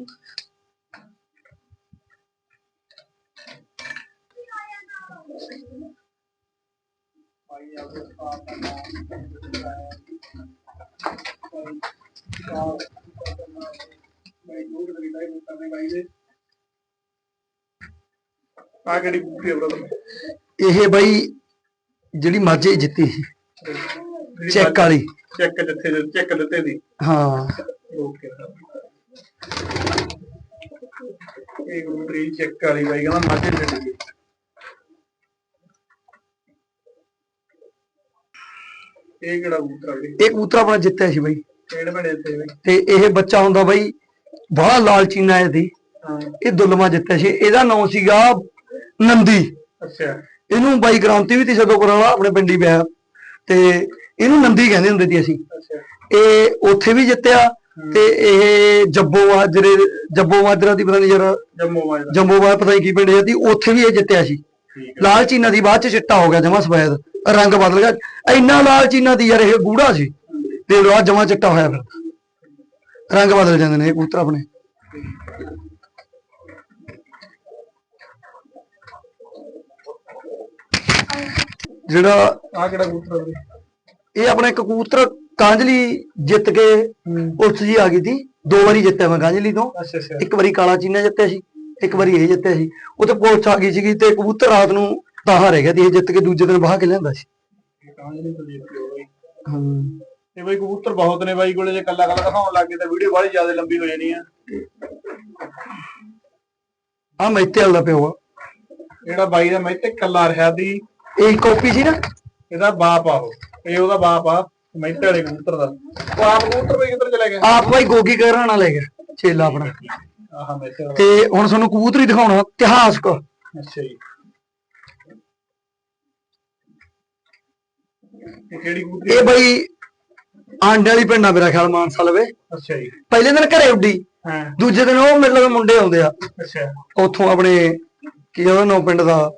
ਆ ਕਿਹੜੀ ਕੁੱਤੀ ਹੈ ਬ੍ਰਦਰ? ਇਹ ਬਈ ਜਿਹੜੀ ਮਾਝੇ ਜਿੱਤੀ ਸੀ। ਚੈੱਕ ਵਾਲੀ। ਚੈੱਕ ਜਿੱਥੇ ਚੈੱਕ ਦਿੱਤੇ ਦੀ। ਹਾਂ। ਓਕੇ। ਇਹ ਗੁੰਦਰੀ ਚੈੱਕ ਵਾਲੀ ਬਾਈ ਕਹਿੰਦਾ ਮਾਝੇ ਇਹ ਕਿਹੜਾ ਕਬੂਤਰ ਆ ਇਹ ਕਬੂਤਰ ਆਪਣਾ ਜਿੱਤਿਆ ਸੀ ਬਈ। ਕਿਹੜੇ ਬਣੇ ਤੇ ਬਈ? ਤੇ ਇਹ ਬੱਚਾ ਹੁੰਦਾ ਬਈ ਬੜਾ ਲਾਲਚੀਨਾ ਆਇਆ ਸੀ ਹਾਂ। ਇਹ ਦੁੱਲਮਾ ਜਿੱਤਿਆ ਸੀ। ਇਹਦਾ ਨਾਮ ਸੀਗਾ ਨੰਦੀ। ਅੱਛਾ। ਇਹਨੂੰ ਬਾਈ ਗ੍ਰਾਂਤੀ ਵੀ ਤੀ ਸਦੋਪੁਰ ਵਾਲਾ ਆਪਣੇ ਪਿੰਡੀ ਪਿਆ। ਤੇ ਇਹਨੂੰ ਨੰਦੀ ਕਹਿੰਦੇ ਹੁੰਦੇ ਸੀ ਅਸੀਂ। ਇਹ ਉੱਥੇ ਵੀ ਜਿੱਤਿਆ ਤੇ ਇਹ ਜੱਬੋ ਮਾਜਰੇ ਜੱਬੋ ਮਾਜਰਾ ਦੀ ਪਤਾ ਨਹੀਂ ਯਾਰ ਜੰਮੂ ਬਾਦ ਪਤਾ ਨਹੀਂ ਕੀ ਪਿੰਡ ਸੀ ਉੱਥੇ ਵੀ ਇਹ ਜਿੱਤਿਆ ਸੀ। ਲਾਲ ਚੀਨਾ ਦੀ ਬਾਅਦ ਚ ਚਿੱਟਾ ਹੋ ਗਿਆ ਜਮਾ ਸਫੈਦ ਰੰਗ ਬਦਲ ਗਿਆ। ਇੰਨਾ ਲਾਲ ਚੀਨਾ ਦੀ ਯਾਰ ਇਹ ਗੂੜਾ ਸੀ। ਤੇ ਉਹ ਜਮਾ ਚਿੱਟਾ ਹੋਇਆ ਫਿਰ। ਰੰਗ ਬਦਲ ਜਾਂਦੇ ਨੇ ਇਹ ਕਬੂਤਰ ਆਪਣੇ। ਜਿਹੜਾ ਆ ਕਿਹੜਾ ਕਬੂਤਰ ਆ ਬਈ ਇਹ ਆਪਣਾ ਇੱਕ ਕਬੂਤਰ ਕਾਂਜਲੀ ਜਿੱਤ ਕੇ ਉਸ ਜੀ ਆ ਗਈ ਸੀ। ਦੋ ਵਾਰੀ ਜਿੱਤਿਆ ਮੈਂ ਕਾਂਜਲੀ ਤੋਂ। ਅੱਛਾ ਅੱਛਾ। ਇੱਕ ਵਾਰੀ ਕਾਲਾ ਚੀਨਾ ਜਿੱਤਿਆ ਸੀ ਇੱਕ ਵਾਰੀ ਇਹ ਜਿੱਤਿਆ ਸੀ। ਉਹ ਤੇ ਪੁਲਿਸ ਆ ਗਈ ਸੀਗੀ ਤੇ ਕਬੂਤਰ ਰਾਤ ਨੂੰ ਤਾਹਾ ਰਹਿ ਗਿਆ ਸੀ ਇਹ ਜਿੱਤ ਕੇ ਦੂਜੇ ਦਿਨ ਬਾਹ ਕੇ ਲਿਆਂਦਾ ਸੀ। ਕਾਂਜ ਨਹੀਂ ਤੋਂ ਜਿੱਤੀ ਹੋ ਬਈ ਹਾਂ। ਤੇ ਬਈ ਕਬੂਤਰ ਬਹੁਤ ਨੇ ਬਾਈ ਕੋਲੇ ਜੇ ਕੱਲਾ ਕੱਲਾ ਦਿਖਾਉਣ ਲੱਗੇ ਤਾਂ ਵੀਡੀਓ ਬਾਹਲੀ ਜ਼ਿਆਦਾ ਲੰਬੀ ਹੋ ਜਾਣੀ ਆ। ਆ ਮੈਤੇ ਵਾਲਾ ਪਿਓ ਆ। ਜਿਹੜਾ ਬਾਈ ਦਾ ਮੈਂ ਤੇ ਕੱਲਾ ਰਿਹਾ ਦੀ ਇਹ ਕਾਪੀ ਸੀ ਨਾ? ਇਹਦਾ ਬਾਪ ਆ ਉਹ। ਇਹ ਉਹਦਾ ਬਾਪ ਆ ਮਹਿੰਤੇ ਵਾਲੇ ਕਬੂਤਰ ਦਾ। ਉਹ ਆਪ ਕਬੂਤਰ ਬਈ ਕਿੱਧਰ ਚਲੇ ਗਿਆ ਆਪ ਬਾਈ ਗੋਗੀ ਘਰਾਣਾ ਲੈ ਗਿਆ ਛੇਲਾ ਆਪਣਾ। ਆਹ ਵਾਲਾ। ਤੇ ਹੁਣ ਤੁਹਾਨੂੰ ਕਬੂਤਰੀ ਦਿਖਾਉਣਾ ਇਤਿਹਾਸਕ ਅੱਛਾ ਜੀ। ਇਹ ਕਿਹੜੀ ਕਬੂਤਰੀ ਇਹ ਬਾਈ ਆਂਡੇ ਵਾਲੀ ਪਿੰਡਾ ਮੇਰਾ ਖਿਆਲ ਮਾਨਸਾ ਲਵੇ। ਅੱਛਾ ਜੀ। ਪਹਿਲੇ ਦਿਨ ਘਰੇ ਉੱਡੀ ਹਾਂ। ਦੂਜੇ ਦਿਨ ਉਹ ਮੇਰੇ ਲਵੇ ਮੁੰਡੇ ਆਉਂਦੇ ਆ। ਅੱਛਾ। ਉੱਥੋਂ ਆਪਣੇ ਕੀ ਉਹਦਾ ਨਾਂ ਪਿੰਡ ਦਾ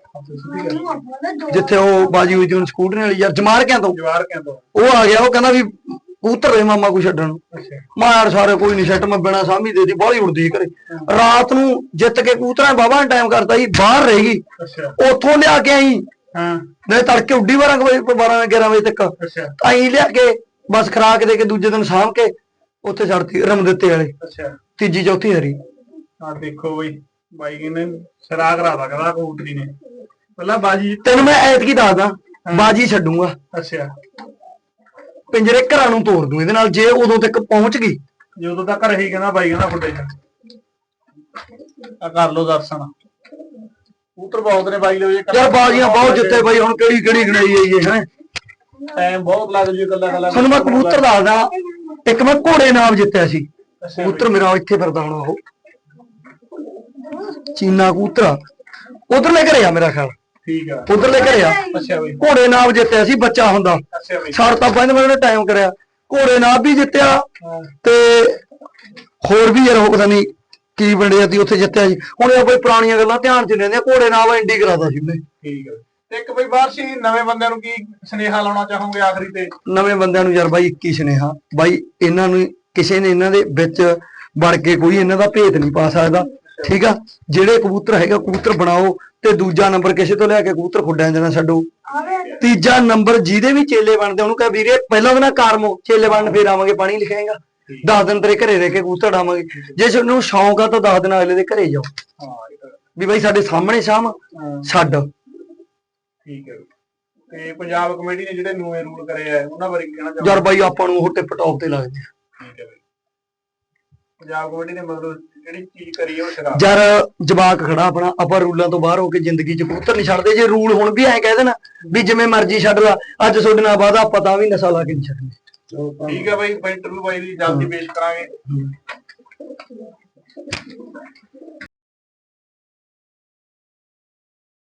ਜਿੱਥੇ ਉਹ ਬਾਜੀ ਹੋਈ ਸਕੂਟਰ ਵਾਲੀ ਯਾਰ ਜਮਾਰ ਕਿਆਂ ਤੋਂ? ਜਵਾਰ ਕਹਿੰਦਾ ਉਹ ਆ ਗਿਆ ਉਹ ਕਹਿੰਦਾ ਵੀ ਕਬੂਤਰ ਦੇ ਮਾਮਾ ਕੋ ਛੱਡਣ ਨੂੰ। ਮੈਂ ਯਾਰ ਸਾਰੇ ਕੋਈ ਨਹੀਂ ਸੈੱਟ ਮੈਂ ਬਿਨਾ ਸਾਂਭੀ ਦੇ ਦੀ ਬਾਹਲੀ ਉੜਦੀ ਸੀ ਘਰੇ। ਰਾਤ ਨੂੰ ਜਿੱਤ ਕੇ ਕਬੂਤਰਾਂ ਬਾਬਾ ਨੇ ਟਾਈਮ ਕਰਤਾ ਸੀ ਬਾਹਰ ਰਹਿ ਗਈ। ਅੱਛਾ। ਉੱਥੋਂ ਲਿਆ ਕੇ ਆਈ। ਹਾਂ। ਨਹੀਂ ਤੜਕੇ ਉੱਡੀ 12 ਵਜੇ 12 11 ਵਜੇ ਤੱਕ। ਅੱਛਾ। ਆਈ ਲਿਆ ਕੇ ਬਸ ਖਰਾਕ ਦੇ ਕੇ ਦੂਜੇ ਦਿਨ ਸਾਂਭ ਕੇ ਉੱਥੇ ਛੱਡਤੀ ਰਮ ਦਿੱਤੇ ਵਾਲੇ। ਅੱਛਾ। ਤੀਜੀ ਚੌਥੀ ਹਰੀ। ਆ ਦੇਖੋ ਬਈ। ਬਾਈ ਨੇ ਸਰਾ ਕਰਾ ਦਾ ਕਹਿੰਦਾ ਕਬੂਤਰੀ ਨੇ। ਪਹਿਲਾਂ ਬਾਜੀ ਤੈਨੂੰ ਮੈਂ ਐਤਕੀ ਦੱਸਦਾ ਬਾਜੀ ਛੱਡੂਗਾ। ਅੱਛਾ। ਪਿੰਜਰੇ ਘਰਾਂ ਨੂੰ ਤੋੜ ਦੂੰ ਇਹਦੇ ਨਾਲ ਜੇ ਉਦੋਂ ਤੱਕ ਪਹੁੰਚ ਗਈ। ਜਦੋਂ ਤੱਕ ਰਹੀ ਕਹਿੰਦਾ ਬਾਈ ਕਹਿੰਦਾ ਫੁੱਟੇ ਚ ਆ ਕਰ ਲੋ ਦਰਸ਼ਨ। ਕਬੂਤਰ ਬਹੁਤ ਨੇ ਬਾਈ ਲੋ ਯਾਰ ਬਾਜੀਆਂ ਬਹੁਤ ਜਿੱਤੇ ਬਈ ਹੁਣ ਕਿਹੜੀ ਕਿਹੜੀ ਗਣਾਈ ਆਈ ਹੈ ਹੈਂ? ਟਾਈਮ ਬਹੁਤ ਲੱਗ ਜੂ ਕੱਲਾ ਕੱਲਾ ਤੁਹਾਨੂੰ ਮੈਂ ਕਬੂਤਰ ਦੱਸਦਾ ਇੱਕ ਮੈਂ ਘੋੜੇ ਨਾਮ ਜਿੱਤਿਆ ਸੀ। ਕਬੂਤਰ ਮੇਰਾ ਇੱਥੇ ਫਿਰਦਾ ਹੁਣ ਉਹ। ਚੀਨਾ ਕਬੂਤਰ। ਉਧਰਲੇ ਘਰੇ ਆ ਮੇਰਾ ਖਿਆਲ। ਠੀਕ ਆ। ਉਧਰਲੇ ਘਰੇ ਆ। ਅੱਛਾ ਬਈ। ਘੋੜੇ ਨਾਮ ਜਿੱਤਿਆ ਸੀ ਬੱਚਾ ਹੁੰਦਾ। ਅੱਛਾ ਬਈ। ਛੜ ਤਾਂ ਪੰਜ ਮਿੰਟ ਟਾਈਮ ਕਰਿਆ। ਘੋੜੇ ਨਾਮ ਵੀ ਜਿੱਤਿਆ ਤੇ ਹੋਰ ਵੀ ਯਾਰ ਉਹ ਪਤਾ ਨਹੀਂ ਕੀ ਬਣਿਆ ਸੀ ਉੱਥੇ ਜਿੱਤਿਆ ਸੀ। ਹੁਣ ਇਹ ਕੋਈ ਪੁਰਾਣੀਆਂ ਗੱਲਾਂ ਧਿਆਨ ਚ ਲੈਂਦੇ ਘੋੜੇ ਨਾਮ ਇੰਡੀ ਕਰਾਦਾ ਸੀ ਉਹਨੇ। ਠੀਕ ਆ। ਤੇ ਇੱਕ ਬਈ ਬਾਰਸ਼ੀ ਨਵੇਂ ਬੰਦਿਆਂ ਨੂੰ ਕੀ ਸੁਨੇਹਾ ਲਾਉਣਾ ਚਾਹੋਗੇ ਆਖਰੀ ਤੇ? ਨਵੇਂ ਬੰਦਿਆਂ ਨੂੰ ਯਾਰ ਬਾਈ 21 ਸੁਨੇਹਾ। ਬਾਈ ਇਹਨਾਂ ਨੂੰ ਕਿਸੇ ਨੇ ਇਹਨਾਂ ਦੇ ਵਿੱਚ ਵੜ ਕੇ ਕੋਈ ਇਹਨਾਂ ਦਾ ਭੇਤ ਨਹੀਂ ਪਾ ਸਕਦਾ। ਠੀਕ ਆ? ਜਿਹੜੇ ਕਬੂਤਰ ਹੈਗਾ ਕਬੂਤਰ ਬਣਾਓ ਤੇ ਦੂਜਾ ਨੰਬਰ ਕਿਸੇ ਤੋਂ ਲਿਆ ਕੇ ਕਬੂਤਰ ਖੁੱਡਿਆਂ ਜਾਣਾ ਛੱਡੋ। ਤੀਜਾ ਨੰਬਰ ਜਿਹਦੇ ਵੀ ਚੇਲੇ ਬਣਦੇ ਉਹਨੂੰ ਕਹੇ ਵੀਰੇ ਪਹਿਲਾਂ ਉਹਦਾ ਕਾਰਮੋ ਚੇਲੇ ਬਣਨ ਫੇਰ ਆਵਾਂਗੇ ਪਾਣੀ ਲਿਖਾਏਗਾ 10 ਦਿਨ ਤੇਰੇ ਘਰੇ ਰਹਿ ਕੇ ਕਬੂਤਰ ਡਾਵਾਂਗੇ ਜੇ ਤੁਹਾਨੂੰ ਸ਼ੌਂਕ ਆ ਤਾਂ 10 ਦਿਨ ਅਗਲੇ ਦੇ ਘਰੇ ਜਾਓ। ਵੀ ਬਾਈ ਸਾਡੇ ਸਾਹਮਣੇ ਸ਼ਾਮ ਛੱਡ। ਠੀਕ ਹੈ। ਤੇ ਪੰਜਾਬ ਕਮੇਟੀ ਨੇ ਜਿਹੜੇ ਨਵੇਂ ਰੂਲ ਕਰੇ ਆ ਉਹਨਾਂ ਬਾਰੇ ਕਹਿਣਾ ਚਾਹੋਗੇ? ਯਾਰ ਬਾਈ ਆਪਾਂ ਨੂੰ ਉਹ ਟਿਪ ਟੌਪ ਤੇ ਲੱਗਦੇ ਆ। ਠੀਕ ਹੈ ਬਈ। ਪੰਜਾਬ ਕਮੇਟੀ ਨੇ ਮਤਲਬ ਜਿਹੜੀ ਚੀਜ਼ ਕਰੀ ਆ ਉਹ ਸ਼ਰਾਬ ਯਾਰ ਜਵਾਕ ਖੜਾ ਆਪਣਾ ਆਪਾਂ ਰੂਲਾਂ ਤੋਂ ਬਾਹਰ ਹੋ ਕੇ ਜ਼ਿੰਦਗੀ 'ਚ ਕਬੂਤਰ ਨਹੀਂ ਛੱਡਦੇ। ਜੇ ਰੂਲ ਹੁਣ ਵੀ ਐਂ ਕਹਿ ਦੇਣਾ ਵੀ ਜਿਵੇਂ ਮਰਜ਼ੀ ਛੱਡ ਲਾ ਅੱਜ ਤੁਹਾਡੇ ਨਾਲ ਬਾਅਦ ਆਪਾਂ ਤਾਂ ਵੀ ਨਸ਼ਾ ਲਾ ਕੇ ਨਹੀਂ ਛੱਡਦੇ ਠੀਕ ਹੈ ਬਾਈ ਇੰਟਰਵਿਊ ਬਾਈ ਦੀ ਜਲਦੀ ਪੇਸ਼ ਕਰਾਂਗੇ।